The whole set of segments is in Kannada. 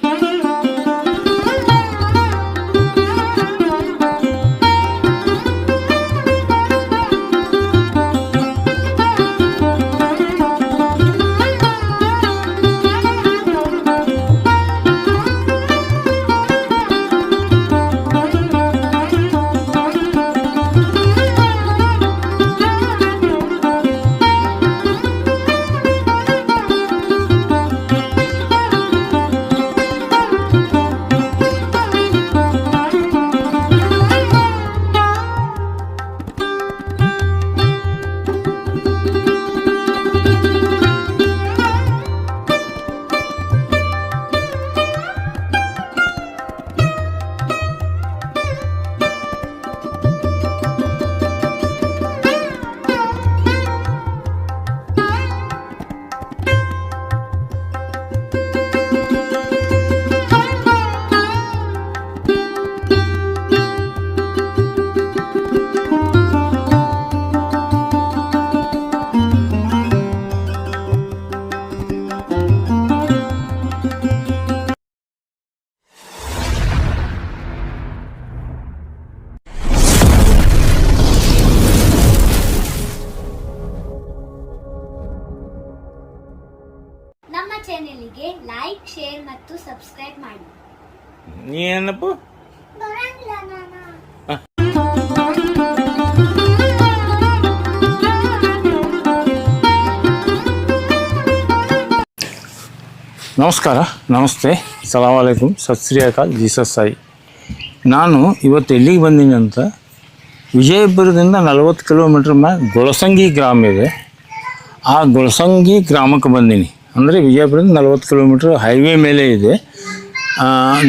thank ಸಬ್ಸ್ಕ್ರೈಬ್ ಮಾಡಿ ನೀ ಏನಪ್ಪ ಬರಂಗಿಲ್ಲ ನಾನು ನಮಸ್ಕಾರ ನಮಸ್ತೆ. ಸಲಾಮಲೈಕುಮ್ ಸತ್ ಶ್ರೀ ಅಕಾಲ್ ಜೀಸಸ್ ಸಾಯಿ. ನಾನು ಇವತ್ತು ಎಲ್ಲಿಗೆ ಬಂದೀನಿ ಅಂತ ವಿಜಯಪುರದಿಂದ ನಲವತ್ತು ಕಿಲೋಮೀಟ್ರ್ ಮ್ಯಾ ಗೊಳಸಂಗಿ ಗ್ರಾಮ ಇದೆ. ಆ ಗೊಳಸಂಗಿ ಗ್ರಾಮಕ್ಕೆ ಬಂದೀನಿ. ಅಂದರೆ ವಿಜಯಪುರದಿಂದ ನಲವತ್ತು ಕಿಲೋಮೀಟ್ರ್ ಹೈವೇ ಮೇಲೆ ಇದೆ.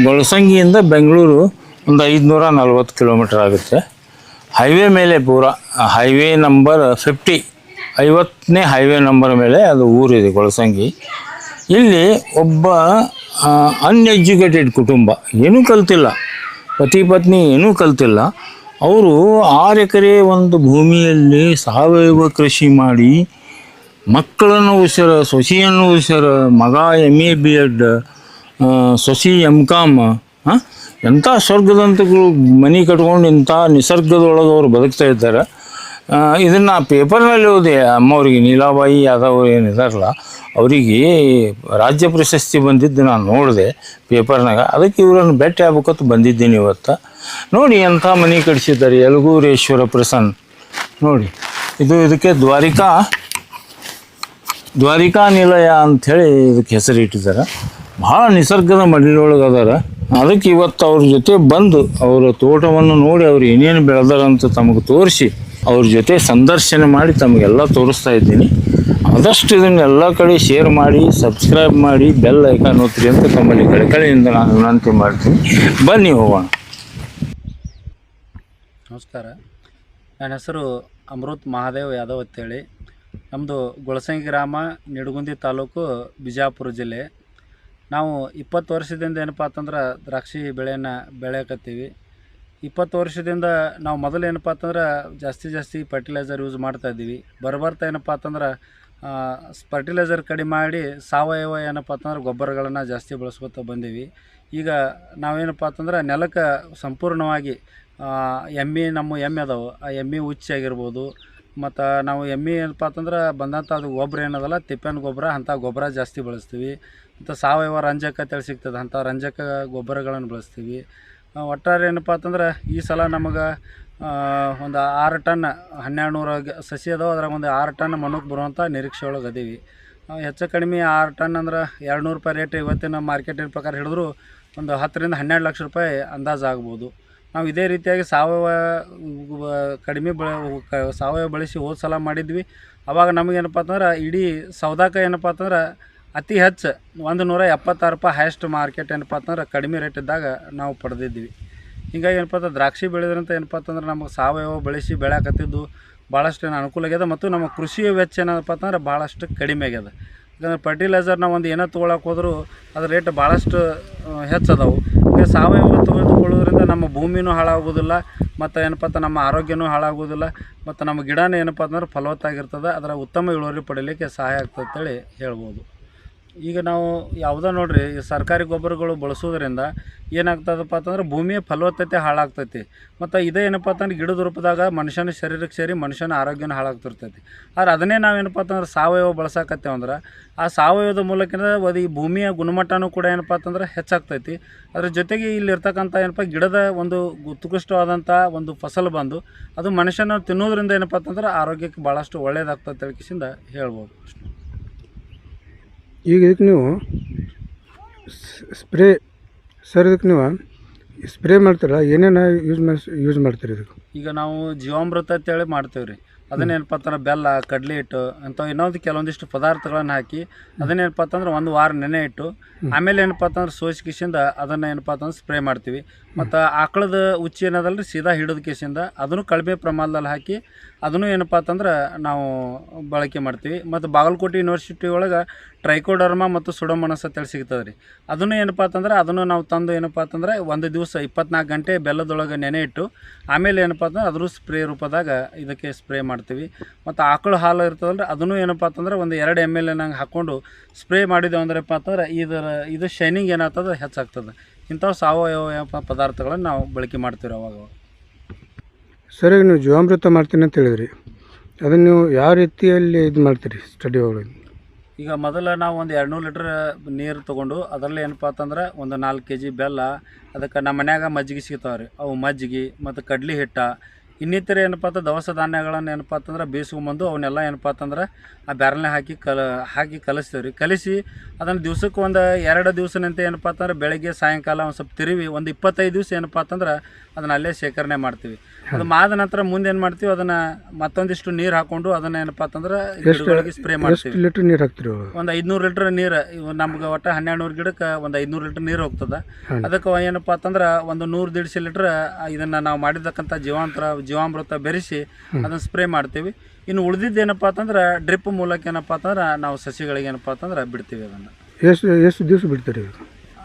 ಗೊಳಸಂಗಿಯಿಂದ ಬೆಂಗಳೂರು ಒಂದು ಐದುನೂರ ನಲ್ವತ್ತು ಕಿಲೋಮೀಟ್ರ್ ಆಗುತ್ತೆ. ಹೈವೇ ಮೇಲೆ ಪೂರ ಹೈವೇ ನಂಬರ್ ಫಿಫ್ಟಿ, ಐವತ್ತನೇ ಹೈವೇ ನಂಬರ್ ಮೇಲೆ ಅದು ಊರಿದೆ ಗೊಳಸಂಗಿ. ಇಲ್ಲಿ ಒಬ್ಬ ಅನ್ಎಜುಕೇಟೆಡ್ ಕುಟುಂಬ, ಏನೂ ಕಲ್ತಿಲ್ಲ. ಪತಿ ಪತ್ನಿ ಏನೂ ಕಲ್ತಿಲ್ಲ. ಅವರು ಆರು ಎಕರೆ ಒಂದು ಭೂಮಿಯಲ್ಲಿ ಸಾವಯವ ಕೃಷಿ ಮಾಡಿ, ಮಕ್ಕಳನ್ನು ಉಸಿರ, ಸೊಸಿಯನ್ನು ಉಸಿರ, ಮಗ ಎಂ ಎ ಬಿ ಎಡ್ ಸೊಸಿ ಎಂ ಕಾಮ್ ಎಂಥ ಸ್ವರ್ಗದಂತಗಳು ಮನೆ ಕಟ್ಕೊಂಡು ಇಂಥ ನಿಸರ್ಗದೊಳಗೆ ಅವರು ಬದುಕ್ತಾ ಇದ್ದಾರೆ. ಇದನ್ನು ಪೇಪರ್ನಲ್ಲಿ ಓದಿ, ಅಮ್ಮವ್ರಿಗೆ ನೀಲಾಬಾಯಿ ಯಾದವ್ ಏನಿದಾರಲ್ಲ ಅವರಿಗೆ ರಾಜ್ಯ ಪ್ರಶಸ್ತಿ ಬಂದಿದ್ದು ನಾನು ನೋಡಿದೆ ಪೇಪರ್ನಾಗ. ಅದಕ್ಕೆ ಇವರನ್ನು ಭೇಟಿ ಆಗ್ಬೇಕಂತ ಬಂದಿದ್ದೀನಿ ಇವತ್ತು. ನೋಡಿ ಎಂಥ ಮನೆ ಕಟ್ಸಿದ್ದಾರೆ ಯಲಗೂರೇಶ್ವರ ಪ್ರಸನ್ನ. ನೋಡಿ, ಇದು ಇದಕ್ಕೆ ದ್ವಾರಿಕಾ ದ್ವಾರಿಕಾ ನಿಲಯ ಅಂಥೇಳಿ ಇದಕ್ಕೆ ಹೆಸರು ಇಟ್ಟಿದ್ದಾರೆ ಭಾಳ ನಿಸರ್ಗದ ಮಡಿಲೊಳಗೆ ಅದಾರ ಅದಕ್ಕೆ ಇವತ್ತು ಅವ್ರ ಜೊತೆ ಬಂದು ಅವರ ತೋಟವನ್ನು ನೋಡಿ ಅವ್ರು ಏನೇನು ಬೆಳೆದಾರಂತ ತಮಗೆ ತೋರಿಸಿ ಅವ್ರ ಜೊತೆ ಸಂದರ್ಶನ ಮಾಡಿ ತಮಗೆಲ್ಲ ತೋರಿಸ್ತಾ ಇದ್ದೀನಿ. ಆದಷ್ಟು ಇದನ್ನು ಎಲ್ಲ ಕಡೆ ಶೇರ್ ಮಾಡಿ ಸಬ್ಸ್ಕ್ರೈಬ್ ಮಾಡಿ ಬೆಲ್ ಐಕಾನ್ ಓದ್ರಿ ಅಂತ ತಮ್ಮಲ್ಲಿ ಕಳಕಳಿಯಿಂದ ನಾನು ವಿನಂತಿ ಮಾಡ್ತೀನಿ. ಬನ್ನಿ ಹೋಗೋಣ. ನಮಸ್ಕಾರ. ನನ್ನ ಹೆಸರು ಅಮೃತ್ ಮಹಾದೇವ್ ಯಾದವ್ ಅಂತೇಳಿ. ನಮ್ಮದು ಗೊಳಸಂಗಿ ಗ್ರಾಮ ನಿಡಗುಂದಿ ತಾಲೂಕು ಬಿಜಾಪುರ ಜಿಲ್ಲೆ. ನಾವು ಇಪ್ಪತ್ತು ವರ್ಷದಿಂದ ಏನಪ್ಪ ಅಂತಂದ್ರೆ ದ್ರಾಕ್ಷಿ ಬೆಳೆಯನ್ನು ಬೆಳೆಯಕತ್ತೀವಿ. ಇಪ್ಪತ್ತು ವರ್ಷದಿಂದ ನಾವು ಮೊದಲು ಏನಪ್ಪ ಅಂತಂದ್ರೆ ಜಾಸ್ತಿ ಜಾಸ್ತಿ ಫರ್ಟಿಲೈಸರ್ ಯೂಸ್ ಮಾಡ್ತಾ ಇದ್ದೀವಿ. ಬರಬರ್ತಾ ಏನಪ್ಪ ಅಂತಂದ್ರೆ ಫರ್ಟಿಲೈಸರ್ ಕಡಿಮೆ ಮಾಡಿ ಸಾವಯವ ಏನಪ್ಪ ಅಂತಂದ್ರೆ ಗೊಬ್ಬರಗಳನ್ನು ಜಾಸ್ತಿ ಬಳಸ್ಕೊತಾ ಬಂದೀವಿ. ಈಗ ನಾವೇನಪ್ಪ ಅಂತಂದ್ರೆ ನೆಲಕ್ಕೆ ಸಂಪೂರ್ಣವಾಗಿ ಎಮ್ಮೆ, ನಮ್ಮ ಎಮ್ಮೆ ಅದಾವೆ. ಆ ಎಮ್ಮೆ ಉಚ್ಚಿ ಆಗಿರ್ಬೋದು ಮತ್ತು ನಾವು ಎಮ್ಮೆ ಏನಪ್ಪ ಅಂತಂದ್ರೆ ಬಂದಂಥ ಅದು ಗೊಬ್ಬರ ಏನದಲ್ಲ, ತಿಪ್ಪೆನ ಗೊಬ್ಬರ ಅಂಥ ಗೊಬ್ಬರ ಜಾಸ್ತಿ ಬಳಸ್ತೀವಿ. ಮತ್ತು ಸಾವಯವ ರಂಜಕ ಅಂತೇಳಿ ಸಿಗ್ತದೆ, ಅಂಥ ರಂಜಕ ಗೊಬ್ಬರಗಳನ್ನು ಬಳಸ್ತೀವಿ. ಒಟ್ಟಾರೆ ಏನಪ್ಪ ಅಂತಂದ್ರೆ ಈ ಸಲ ನಮಗೆ ಒಂದು ಆರು ಟನ್ ಹನ್ನೆರಡು ನೂರ ಸಸಿ ಅದಾವೆ, ಅದ್ರಾಗ ಒಂದು ಆರು ಟನ್ ಮಣ್ಣಕ್ಕೆ ಬರುವಂಥ ನಿರೀಕ್ಷೆ ಒಳಗೆ ಅದೀವಿ. ಹೆಚ್ಚು ಕಡಿಮೆ ಆರು ಟನ್ ಅಂದ್ರೆ ಎರಡು ನೂರು ರೂಪಾಯಿ ರೇಟ್ ಇವತ್ತಿನ ಮಾರ್ಕೆಟಿನ ಪ್ರಕಾರ ಹಿಡಿದ್ರು ಒಂದು ಹತ್ತರಿಂದ ಹನ್ನೆರಡು ಲಕ್ಷ ರೂಪಾಯಿ ಅಂದಾಜು ಆಗ್ಬೋದು. ನಾವು ಇದೇ ರೀತಿಯಾಗಿ ಸಾವಯವ ಕಡಿಮೆ ಬಳ ಸಾವಯವ ಬಳಸಿ ಹೋದ ಸಲ ಮಾಡಿದ್ವಿ. ಅವಾಗ ನಮಗೇನಪ್ಪ ಅಂತಂದ್ರೆ ಇಡೀ ಸೌದಾಕ ಏನಪ್ಪ ಅಂತಂದ್ರೆ ಅತಿ ಹೆಚ್ಚು ಒಂದು ನೂರ ಎಪ್ಪತ್ತಾರು ರೂಪಾಯಿ ಹೈಯೆಸ್ಟ್ ಮಾರ್ಕೆಟ್ ಏನಪ್ಪ ಅಂತಂದ್ರೆ ಕಡಿಮೆ ರೇಟ್ ಇದ್ದಾಗ ನಾವು ಪಡೆದಿದ್ವಿ. ಹೀಗಾಗಿ ಏನಪ್ಪ ಅಂದ್ರೆ ದ್ರಾಕ್ಷಿ ಬೆಳೆದ್ರಂತ ಏನಪ್ಪ ಅಂತಂದ್ರೆ ನಮಗೆ ಸಾವಯವ ಬಳಸಿ ಬೆಳೆಯಕತ್ತಿದ್ದು ಭಾಳಷ್ಟು ಏನು ಅನುಕೂಲ ಆಗ್ಯದ ಮತ್ತು ನಮ್ಮ ಕೃಷಿ ವೆಚ್ಚ ಏನಪ್ಪ ಅಂತಂದ್ರೆ ಭಾಳಷ್ಟು ಕಡಿಮೆ ಆಗ್ಯದ. ಯಾಕಂದ್ರೆ ಫರ್ಟಿಲೈಸರ್ ನಾವು ಒಂದು ಏನೋ ತೊಗೊಳಕ್ಕೆ ಹೋದರೂ ಅದ್ರ ರೇಟ್ ಭಾಳಷ್ಟು ಹೆಚ್ಚು ಈಗ ಸಾವಯವ ತೆಗೆದುಕೊಳ್ಳೋದ್ರಿಂದ ನಮ್ಮ ಭೂಮಿನೂ ಹಾಳಾಗೋದಿಲ್ಲ ಮತ್ತು ಏನಪ್ಪ ಅಂತ ನಮ್ಮ ಆರೋಗ್ಯನೂ ಹಾಳಾಗೋದಿಲ್ಲ ಮತ್ತು ನಮ್ಮ ಗಿಡನೂ ಏನಪ್ಪ ಅಂತಂದ್ರೆ ಫಲವತ್ತಾಗಿರ್ತದೆ, ಅದರ ಉತ್ತಮ ಇಳುವರಿ ಪಡಿಲಿಕ್ಕೆ ಸಹಾಯ ಆಗ್ತದೆ ಅಂತೇಳಿ ಹೇಳ್ಬೋದು. ಈಗ ನಾವು ಯಾವುದೋ ನೋಡ್ರಿ, ಈ ಸರ್ಕಾರಿ ಗೊಬ್ಬರಗಳು ಬಳಸೋದ್ರಿಂದ ಏನಾಗ್ತದಪ್ಪ ಅಂತಂದ್ರೆ ಭೂಮಿಯ ಫಲವತ್ತತೆ ಹಾಳಾಗ್ತೈತಿ. ಮತ್ತು ಇದೇ ಏನಪ್ಪ ಅಂತಂದ್ರೆ ಗಿಡದ ರೂಪದಾಗ ಮನುಷ್ಯನ ಶರೀರಕ್ಕೆ ಸೇರಿ ಮನುಷ್ಯನ ಆರೋಗ್ಯನ ಹಾಳಾಗ್ತಿರ್ತೈತಿ. ಆದ್ರೆ ಅದನ್ನೇ ನಾವೇನಪ್ಪ ಅಂತಂದ್ರೆ ಸಾವಯವ ಬಳಸಾಕತ್ತೇವೆ ಅಂದ್ರೆ, ಆ ಸಾವಯವದ ಮೂಲಕ ಅದು ಈ ಭೂಮಿಯ ಗುಣಮಟ್ಟನೂ ಕೂಡ ಏನಪ್ಪ ಅಂತಂದ್ರೆ ಹೆಚ್ಚಾಗ್ತೈತಿ. ಅದ್ರ ಜೊತೆಗೆ ಇಲ್ಲಿರ್ತಕ್ಕಂಥ ಏನಪ್ಪ ಗಿಡದ ಒಂದು ಉತ್ಕೃಷ್ಟವಾದಂಥ ಒಂದು ಫಸಲು ಬಂದು ಅದು ಮನುಷ್ಯನ ತಿನ್ನೋದ್ರಿಂದ ಏನಪ್ಪ ಅಂತಂದ್ರೆ ಆರೋಗ್ಯಕ್ಕೆ ಭಾಳಷ್ಟು ಒಳ್ಳೆಯದಾಗ್ತದೆ ತಿಳ್ಕಿಸಿಂದ ಹೇಳ್ಬೋದು. ಈಗ ಇದಕ್ಕೆ ನೀವು ಸ್ಪ್ರೇ ಸರ್ ಇದಕ್ಕೆ ನೀವು ಸ್ಪ್ರೇ ಮಾಡ್ತೀರಲ್ಲ ಏನೇನು ಯೂಸ್ ಮಾಡಿ ಯೂಸ್ ಮಾಡ್ತೀರಿ ಇದಕ್ಕೆ? ಈಗ ನಾವು ಜೀವಾಮೃತ ಅಂತೇಳಿ ಮಾಡ್ತೇವೆ ರೀ. ಅದನ್ನೇನಪ್ಪ ಅಂತಂದ್ರೆ ಬೆಲ್ಲ ಕಡಲೆ ಹಿಟ್ಟು ಅಂಥವು ಇನ್ನೊಂದು ಕೆಲವೊಂದಿಷ್ಟು ಪದಾರ್ಥಗಳನ್ನು ಹಾಕಿ ಅದನ್ನೇನಪ್ಪ ಅಂತಂದ್ರೆ ಒಂದು ವಾರ ನೆನೆ ಇಟ್ಟು ಆಮೇಲೆ ಏನಪ್ಪ ಅಂತಂದ್ರೆ ಸೋಸಿ ಕಿಸಿಂದ ಅದನ್ನು ಏನಪ್ಪ ಅಂತಂದ್ರೆ ಸ್ಪ್ರೇ ಮಾಡ್ತೀವಿ. ಮತ್ತು ಆಕಳದ ಉಚ್ಚಿ ಏನದಲ್ಲ ರೀ ಸೀದಾ ಹಿಡಿದ ಕಿಸಿಂದ ಅದನ್ನು ಕಡಿಮೆ ಪ್ರಮಾಣದಲ್ಲಿ ಹಾಕಿ ಅದನ್ನು ಏನಪ್ಪ ಅಂತಂದ್ರೆ ನಾವು ಬಳಕೆ ಮಾಡ್ತೀವಿ. ಮತ್ತು ಬಾಗಲಕೋಟೆ ಯೂನಿವರ್ಸಿಟಿ ಒಳಗೆ ಟ್ರೈಕೋಡರ್ಮಾ ಮತ್ತು ಸುಡೋಮನಸ್ ಅಂತೇಳಿ ಸಿಗ್ತದೆ ರೀ ಅದನ್ನು ಏನಪ್ಪ ಅಂತಂದ್ರೆ ಅದನ್ನು ನಾವು ತಂದು ಏನಪ್ಪ ಅಂತಂದ್ರೆ ಒಂದು ದಿವಸ ಇಪ್ಪತ್ನಾಲ್ಕು ಗಂಟೆ ಬೆಲ್ಲದೊಳಗೆ ನೆನೆ ಇಟ್ಟು, ಆಮೇಲೆ ಏನಪ್ಪ ಅಂತಂದ್ರೆ ಅದ್ರ ಸ್ಪ್ರೇ ರೂಪದಾಗ ಇದಕ್ಕೆ ಸ್ಪ್ರೇ ಮಾಡ್ತೀವಿ. ಮತ್ತು ಆಕಳು ಹಾಲು ಇರ್ತದಲ್ಲ ಅದನ್ನು ಏನಪ್ಪ ಅಂತಂದ್ರೆ ಒಂದು ಎರಡು ಎಂ ಎಲ್ ಎನಾಗ ಹಾಕ್ಕೊಂಡು ಸ್ಪ್ರೇ ಮಾಡಿದೆವು ಅಂದ್ರಪ್ಪ ಅಂತಂದ್ರೆ ಇದರ, ಇದು ಶೈನಿಂಗ್ ಏನಾಗ್ತದೆ ಹೆಚ್ಚಾಗ್ತದೆ. ಇಂಥವು ಸಾವಯವ ಪದಾರ್ಥಗಳನ್ನು ನಾವು ಬಳಕೆ ಮಾಡ್ತೀವಿ ಅವಾಗ. ಸರ್ ನೀವು ಜೀವಾಮೃತ ಮಾಡ್ತೀನಿ ಅಂತ ಹೇಳಿದ್ರಿ. ಅದನ್ನು ನೀವು ಯಾವ ರೀತಿಯಲ್ಲಿ ಇದು ಮಾಡ್ತೀರಿ ಸ್ಟಡಿ ಒಳಗೆ? ಈಗ ಮೊದಲು ನಾವು ಒಂದು ಎರಡು ನೂರು ಲೀಟ್ರ್ ನೀರು ತೊಗೊಂಡು ಅದರಲ್ಲಿ ಏನಪ್ಪ ಅಂತಂದ್ರೆ ಒಂದು ನಾಲ್ಕು ಕೆ ಜಿ ಬೆಲ್ಲ, ಅದಕ್ಕೆ ನಮ್ಮ ಮನ್ಯಾಗ ಮಜ್ಜಿಗೆ ಸಿಗ್ತಾವೆ ರೀ. ಅವು ಮಜ್ಜಿಗೆ ಮತ್ತು ಕಡ್ಲಿ ಹಿಟ್ಟ, ಇನ್ನಿತರ ಏನಪ್ಪ ಅಂತ ದವಸ ಧಾನ್ಯಗಳನ್ನು ಏನಪ್ಪ ಅಂತಂದ್ರೆ ಬೇಯಿಸ್ಕೊಂಬಂದು ಅವನ್ನೆಲ್ಲ ಏನಪ್ಪ ಅಂತಂದ್ರೆ ಆ ಬ್ಯಾರಲ್ನೇ ಹಾಕಿ ಕಲ, ಹಾಕಿ ಕಲಿಸ್ತೀವಿ ರೀ. ಕಲಿಸಿ ಅದನ್ನು ದಿವ್ಸಕ್ಕೆ ಒಂದು ಎರಡು ದಿವಸನಂತೆ ಏನಪ್ಪ ಅಂತಂದ್ರೆ ಬೆಳಗ್ಗೆ ಸಾಯಂಕಾಲ ಒಂದು ಸ್ವಲ್ಪ ತಿರುವಿ, ಒಂದು ಇಪ್ಪತ್ತೈದು ದಿವಸ ಏನಪ್ಪ ಅಂತಂದ್ರೆ ಅದನ್ನ ಅಲ್ಲೇ ಶೇಖರಣೆ ಮಾಡ್ತೀವಿ. ಅದು ಮಾದ ನಂತರ ಮುಂದೆ ಏನು ಮಾಡ್ತೀವಿ? ಅದನ್ನ ಮತ್ತೊಂದಿಷ್ಟು ನೀರು ಹಾಕೊಂಡು ಅದನ್ನ ಏನಪ್ಪ ಅಂತಂದ್ರೆ ಗಿಡಗಳಿಗೆ ಸ್ಪ್ರೇ ಮಾಡ್ತೀವಿ. ಲೀಟ್ರ್ ನೀರು ಹಾಕ್ತೀರಿ? ಒಂದು ಐದುನೂರು ಲೀಟ್ರ್ ನೀರು ಇವು ನಮ್ಗೆ ಒಟ್ಟ ಹನ್ನೆರಡು ನೂರು ಗಿಡಕ್ಕೆ ಒಂದು ಐದುನೂರು ಲೀಟರ್ ನೀರು ಹೋಗ್ತದೆ. ಅದಕ್ಕೆ ಏನಪ್ಪ ಅಂತಂದ್ರೆ ಒಂದು ನೂರು ದಿಡ್ಸಿ ಲೀಟ್ರ್ ಇದನ್ನು ನಾವು ಮಾಡಿರ್ತಕ್ಕಂಥ ಜೀವಾಂತರ ಜೀವಾಮೃತ ಬೆರೆಸಿ ಅದನ್ನ ಸ್ಪ್ರೇ ಮಾಡ್ತೀವಿ. ಇನ್ನು ಉಳಿದಿದ್ದು ಏನಪ್ಪ ಅಂತಂದ್ರೆ ಡ್ರಿಪ್ ಮೂಲಕ ಏನಪ್ಪ ಅಂತಂದ್ರೆ ನಾವು ಸಸಿಗಳಿಗೆ ಏನಪ್ಪ ಅಂತಂದ್ರೆ ಬಿಡ್ತೀವಿ ಅದನ್ನು. ಎಷ್ಟು ಎಷ್ಟು ದಿವಸ ಬಿಡ್ತೀರಿ?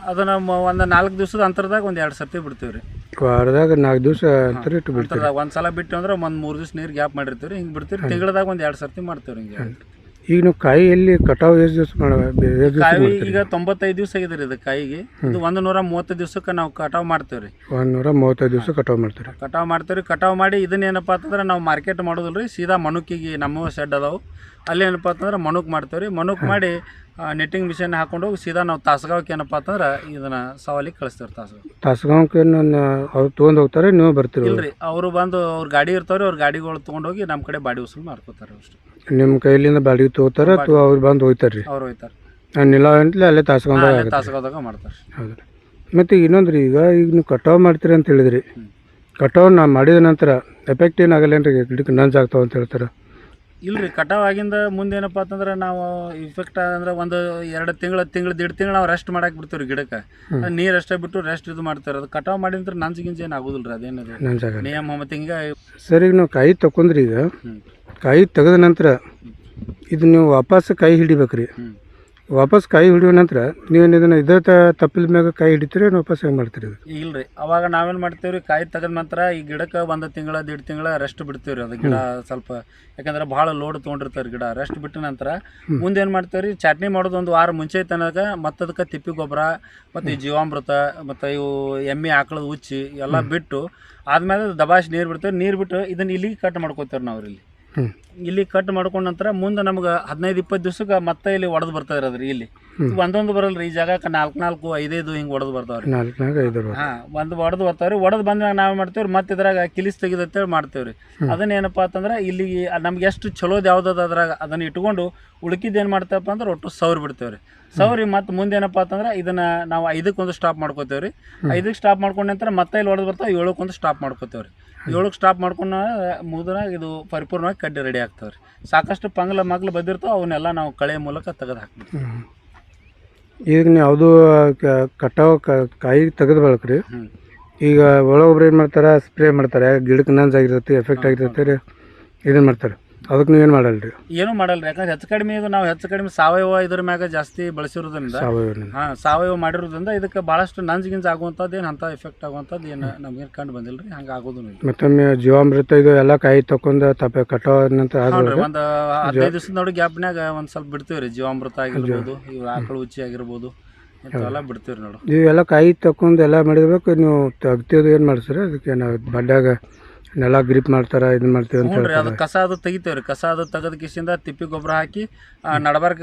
ಅದನ್ನು ಒಂದು ನಾಲ್ಕು ದಿವಸದ ಅಂತರದಾಗ ಒಂದು ಎರಡು ಸರ್ತಿ ಬಿಡ್ತೀವಿ ರೀ. ವಾರದಾಗ ನಾಲ್ಕು ದಿವಸ ಅಂತರ ಇಟ್ಟು ಬಿಡ್ತೀವಿ ಅಂತರದಾಗ ಒಂದು ಸಲ ಬಿಟ್ಟು ಅಂದ್ರೆ ಒಂದು ಮೂರು ದಿವಸ ನೀರು ಗ್ಯಾಪ್ ಮಾಡಿರ್ತೀವಿ ರೀ. ಹಿಂಗೆ ಬಿಡ್ತೀವಿ ತಿಂಗಳದಾಗ ಒಂದು ಎರಡು ಸರ್ತಿ ಮಾಡ್ತೀವಿ ಹಿಂಗೆ. ಈಗ ನೀವು ಕಾಯಿ ಎಲ್ಲಿ ಕಟಾವು ಎಷ್ಟು ದಿವಸ ಕಾಯಿ ಈಗ ತೊಂಬತ್ತೈದು ದಿವಸ ಆಗಿದೆ ರೀ ಇದು ಕಾಯಿಗೆ. ಇದು ಒಂದು ನೂರ ಮೂವತ್ತು ದಿವಸಕ್ಕೆ ನಾವು ಕಟಾವು ಮಾಡ್ತೀವಿ ರೀ. ಒಂದು ನೂರ ಮೂವತ್ತೈದು ದಿವಸ ಕಟಾವು ರೀ ಕಟಾವು ಮಾಡ್ತೇವೆ ರೀ. ಕಟಾವು ಮಾಡಿ ಇದನ್ನ ಏನಪ್ಪ ಅಂತಂದ್ರೆ ನಾವು ಮಾರ್ಕೆಟ್ ಮಾಡೋದಿಲ್ಲ ರೀ. ಸೀದಾ ಮಣುಕಿಗೆ ನಮ್ಮ ಶೆಡ್ ಅದಾವು. ಅಲ್ಲಿ ಏನಪ್ಪಾ ಅಂತಂದ್ರೆ ಮಣುಕ್ ಮಾಡ್ತೀವಿ ರೀ. ಮಣುಕ್ ಮಾಡಿ ನೆಟ್ಟಿಂಗ್ ಮಿಷನ್ ಹಾಕೊಂಡು ಹೋಗಿ ಸೀದಾ ನಾವು ತಾಸಗಾವಕ್ಕೆ ಏನಪ್ಪ ಅಂತಂದ್ರೆ ಇದನ್ನ ಸವಾಲಿಗೆ ಕಳಿಸ್ತೇವೆ ತಾಸಗಾವ್ ತಾಸಗಾಂವ್ಕೆ ನನ್ನ ಅವ್ರು ತೊಗೊಂಡು ಹೋಗ್ತಾರೆ ನೀವು ಬರ್ತೀರಿ ಇಲ್ರಿ ಅವರು ಬಂದು ಅವ್ರ ಗಾಡಿ ಇರ್ತಾವ್ರಿ ಅವ್ರ ಗಾಡಿಗಳು ತೊಗೊಂಡೋಗಿ ನಮ್ಮ ಕಡೆ ಬಾಡಿ ವಸೂಲು ಮಾಡ್ಕೋತಾರೆ ಅಷ್ಟು. ನಿಮ್ಮ ಕೈಲಿಂದ ಬಾಡಿಗೆ ತೊಗೋತಾರೆ ಅಥವಾ ಅವ್ರು ಬಂದು ಹೋಗ್ತಾರೆ ರೀ ಅವ್ರು ಹೋಯ್ತಾರೆ. ನಿಲ್ಲ ಅಂತಲೇ ಅಲ್ಲೇ ಆಗುತ್ತೆ. ತಾಸಗಾವದಾಗ ಮಾಡ್ತಾರೆ. ಹೌದು ಮತ್ತು ಇನ್ನೊಂದು ರೀ ಈಗ ಈಗ ನೀವು ಕಟಾವು ಮಾಡ್ತೀರಿ ಅಂತ ಹೇಳಿದ್ರಿ. ಕಟಾವ್ ನಾ ಮಾಡಿದ ನಂತರ ಎಫೆಕ್ಟ್ ಏನಾಗಲ್ಲೇನು ರೀ ಗಿಡಕ್ಕೆ ನಂಜ್ ಆಗ್ತಾವ ಅಂತ ಹೇಳ್ತಾರೆ. ಇಲ್ರಿ ಕಟಾವ್ ಆಗಿಂದ ಮುಂದೆ ಏನಪ್ಪ ಅಂತಂದ್ರೆ ನಾವು ಇಫೆಕ್ಟ್ ಅಂದ್ರೆ ಒಂದು ಎರಡು ತಿಂಗಳ ತಿಂಗಳ ದಿಡ್ ತಿಂಗಳು ನಾವು ರೆಸ್ಟ್ ಮಾಡಕ್ಕೆ ಬಿಡ್ತೀವಿ ಗಿಡಕ್ಕೆ. ನೀರು ಅಷ್ಟೇ ಬಿಟ್ಟು ರೆಸ್ಟ್ ಇದು ಮಾಡ್ತಾರೆ ಅದು ಕಟಾವ್ ಮಾಡಿದ್ರೆ ನಂಜು ಗಿಂಜು ಏನು ಆಗೋದಿಲ್ಲ ರೀ ಅದೇನು ನಿಯಮ ಮತ್ತು ಹಿಂಗೆ ಸರ್ ಈಗ ನಾವು ಕಾಯಿ ತಕೊಂಡ್ರಿ ಈಗ. ಕಾಯಿ ತೆಗೆದ ನಂತರ ಇದು ನೀವು ವಾಪಸ್ ಕಾಯಿ ಹಿಡಿಬೇಕು ರೀ ಹ್ಞೂ ವಾಪಸ್ ಕೈ ಹಿಡಿಯೋ ನಂತರ ನೀವು ಇದನ್ನು ಇದ ತಪ್ಪಿದ ಮ್ಯಾಗ ಕೈ ಹಿಡಿತೀರಿ ವಾಪಸ್ ಹೆಂಗೆ ಮಾಡ್ತೀರಿ ಇದು ಇಲ್ರಿ. ಅವಾಗ ನಾವೇನು ಮಾಡ್ತೀವಿ ರೀ ಕಾಯಿ ತೆಗೆದ ನಂತರ ಈ ಗಿಡಕ್ಕೆ ಒಂದು ತಿಂಗಳ ದೇಡ್ ತಿಂಗಳ ರೆಸ್ಟ್ ಬಿಡ್ತೀವಿ ರೀ ಅದು ಗಿಡ ಸ್ವಲ್ಪ. ಯಾಕಂದ್ರೆ ಭಾಳ ಲೋಡ್ ತೊಗೊಂಡಿರ್ತಾರೆ ಗಿಡ. ರೆಸ್ಟ್ ಬಿಟ್ಟ ನಂತರ ಮುಂದೆ ಏನು ಮಾಡ್ತೀವಿ ರೀ ಚಟ್ನಿ ಮಾಡೋದು ಒಂದು ವಾರ ಮುಂಚೆ ತನಕ ಮತ್ತದಕ್ಕೆ ತಿಪ್ಪಿ ಗೊಬ್ಬರ ಮತ್ತು ಈ ಜೀವಾಮೃತ ಮತ್ತು ಇವು ಎಮ್ಮೆ ಆಕಳದ ಉಚ್ಚಿ ಎಲ್ಲ ಬಿಟ್ಟು ಆದ್ಮೇಲೆ ದಬಾಶ್ ನೀರು ಬಿಡ್ತೇವೆ ನೀರು ಬಿಟ್ಟು ಇದನ್ನ ಇಲ್ಲಿಗೆ ಕಟ್ ಮಾಡ್ಕೋತೇವ್ರಿ ನಾವು ಇಲ್ಲಿ ಇಲ್ಲಿ ಕಟ್ ಮಾಡ್ಕೊಂಡ ನಂತರ ಮುಂದೆ ನಮ್ಗೆ ಹದಿನೈದು ಇಪ್ಪತ್ತು ದಿವ್ಸಕ್ಕೆ ಮತ್ತೆ ಇಲ್ಲಿ ಒಡೆದು ಬರ್ತಾ ಇರೋದ್ರಿ ಇಲ್ಲಿ. ಒಂದೊಂದು ಬರಲ್ರಿ ಈ ಜಾಗಕ್ಕೆ ನಾಲ್ಕು ನಾಲ್ಕು ಐದೈದು ಹಿಂಗೆ ಒಡೆದು ಬರ್ತಾವ್ರಿ. ನಾಲ್ಕನಾಗ ಐದು. ಹಾಂ ಒಂದು ಒಡೆದು ಬರ್ತಾವ್ರಿ. ಒಡೆದು ಬಂದಾಗ ನಾವು ಮಾಡ್ತೇವ್ರಿ ಮತ್ತೆ ಇದ್ರಾಗ ಕಿಲಿಸ್ ತೆಗಿದೇಳಿ ಮಾಡ್ತೇವ್ರಿ. ಅದನ್ನ ಏನಪ್ಪ ಅಂತಂದ್ರೆ ಇಲ್ಲಿ ನಮ್ಗೆ ಎಷ್ಟು ಚಲೋದು ಯಾವ್ದದ ಅದ್ರಾಗ ಅದನ್ನ ಇಟ್ಕೊಂಡು ಉಳ್ಕಿದ್ದು ಏನು ಮಾಡ್ತೇವಪ್ಪ ಅಂದ್ರೆ ಒಟ್ಟು ಸೌರ್ ಬಿಡ್ತೇವ್ರಿ. ಸೌರಿ ಮತ್ತೆ ಮುಂದೆ ಏನಪ್ಪ ಅಂತಂದ್ರೆ ಇದನ್ನ ನಾವು ಐದಕ್ಕೊಂದು ಸ್ಟಾಪ್ ಮಾಡ್ಕೋತೇವ್ರಿ. ಐದಕ್ಕೆ ಸ್ಟಾಪ್ ಮಾಡ್ಕೊಂಡ ನಂತರ ಮತ್ತೆ ಇಲ್ಲಿ ಒಡೆದು ಬರ್ತಾವೆ ಏಳಕ್ಕೊಂದು ಸ್ಟಾಪ್ ಮಾಡ್ಕೋತೇವ್ರಿ. ಏಳಕ್ಕೆ ಸ್ಟಾಪ್ ಮಾಡ್ಕೊಂಡು ಮುಗಿದಾಗ ಇದು ಪರಿಪೂರ್ಣವಾಗಿ ಕಡ್ಡಿ ರೆಡಿ ಆಗ್ತಾವ್ರಿ. ಸಾಕಷ್ಟು ಪಂಗ್ಲ ಮಗ್ಲು ಬಂದಿರ್ತಾವೆ ಅವನ್ನೆಲ್ಲ ನಾವು ಕಳೆ ಮೂಲಕ ತೆಗೆದು ಹಾಕ್ಬಿಡ್ತೀವಿ. ಈಗ ನೀವು ಯಾವುದೂ ಕಟಾವು ಕ- ಕಾಯಿ ತೆಗೆದು ಬೆಳಕ್ರಿ ರೀ ಈಗ ಒಳಗೊಬ್ರು ಏನು ಮಾಡ್ತಾರೆ ಸ್ಪ್ರೇ ಮಾಡ್ತಾರೆ. ಗಿಡಕ್ಕೆ ನಂಜ್ ಆಗಿರ್ತೈತಿ ಎಫೆಕ್ಟ್ ಆಗಿರ್ತೈತಿ ರೀ. ಇದನ್ನು ಮಾಡ್ತಾರೆ. ಅದಕ್ಕೆ ನೀವೇನು ಮಾಡಲ್ರಿ? ಏನು ಮಾಡಲ್ರಿ ಯಾಕಂದ್ರೆ ಹೆಚ್ಚು ಕಡಿಮೆ ಇದು ನಾವು ಹೆಚ್ಚು ಕಡಿಮೆ ಸಾವಯವ ಇದ್ರ ಮ್ಯಾಗ ಜಾಸ್ತಿ ಬಳಸಿರೋದ್ರಿಂದ ಸಾವಯವ ಹಾಂ ಸಾವಯವ ಮಾಡಿರೋದ್ರಿಂದ ಇದಕ್ಕೆ ಭಾಳಷ್ಟು ನಂಜ್ ಗಿಂಜ್ ಆಗುವಂಥದ್ದು ಏನು ಅಂಥ ಎಫೆಕ್ಟ್ ಆಗುವಂಥದ್ದು ಏನು ನಮ್ಗೇನು ಕಂಡು ಬಂದಿಲ್ಲ ರೀ ಹಂಗೆ ಆಗೋದು ಮತ್ತೊಮ್ಮೆ ಜೀವಾಮೃತ ಇದು ಎಲ್ಲ ಕಾಯಿ ತಕೊಂಡ ತಪ್ಪೆ ಕಟ್ಟೋ ನಂತರ ಒಂದು ಹದಿನೈದು ದಿವಸದ ನೋಡಿ ಗ್ಯಾಪ್ನಾಗ ಒಂದು ಸ್ವಲ್ಪ ಬಿಡ್ತೀವಿ ರೀ ಜೀವಾಮೃತ ಆಗಿರ್ಬೋದು ಇವು ಆಕಳು ಉಚ್ಚಿ ಆಗಿರ್ಬೋದು ಇಂಥವೆಲ್ಲ ಬಿಡ್ತೀವಿ ನೋಡು. ಇವೆಲ್ಲ ಕಾಯಿ ತಕೊಂಡು ಎಲ್ಲ ಮಾಡಿರ್ಬೇಕು ನೀವು ತೆಗ್ತಿಯೋದು ಏನು ಮಾಡ್ತೀರಿ ಅದಕ್ಕೆ ನಾವು ಬಡ್ಡ್ಯಾಗ ನೆಲ ಗ್ರಿಪ್ ಮಾಡ್ತಾರ ಇದು ಮಾಡ್ತೀವಿ ಅಂತ ಹ್ಞೂ ರೀ ಅದು ಹೇಳ್ತಾರೆ. ಕಸ ಅದು ತೆಗಿತೇವ್ರಿ. ಕಸ ಅದು ತೆಗೆದ ಕಿಸಿಂದ ತಿಪ್ಪಿ ಗೊಬ್ಬರ ಹಾಕಿ ನಡಬಾರ್ಕ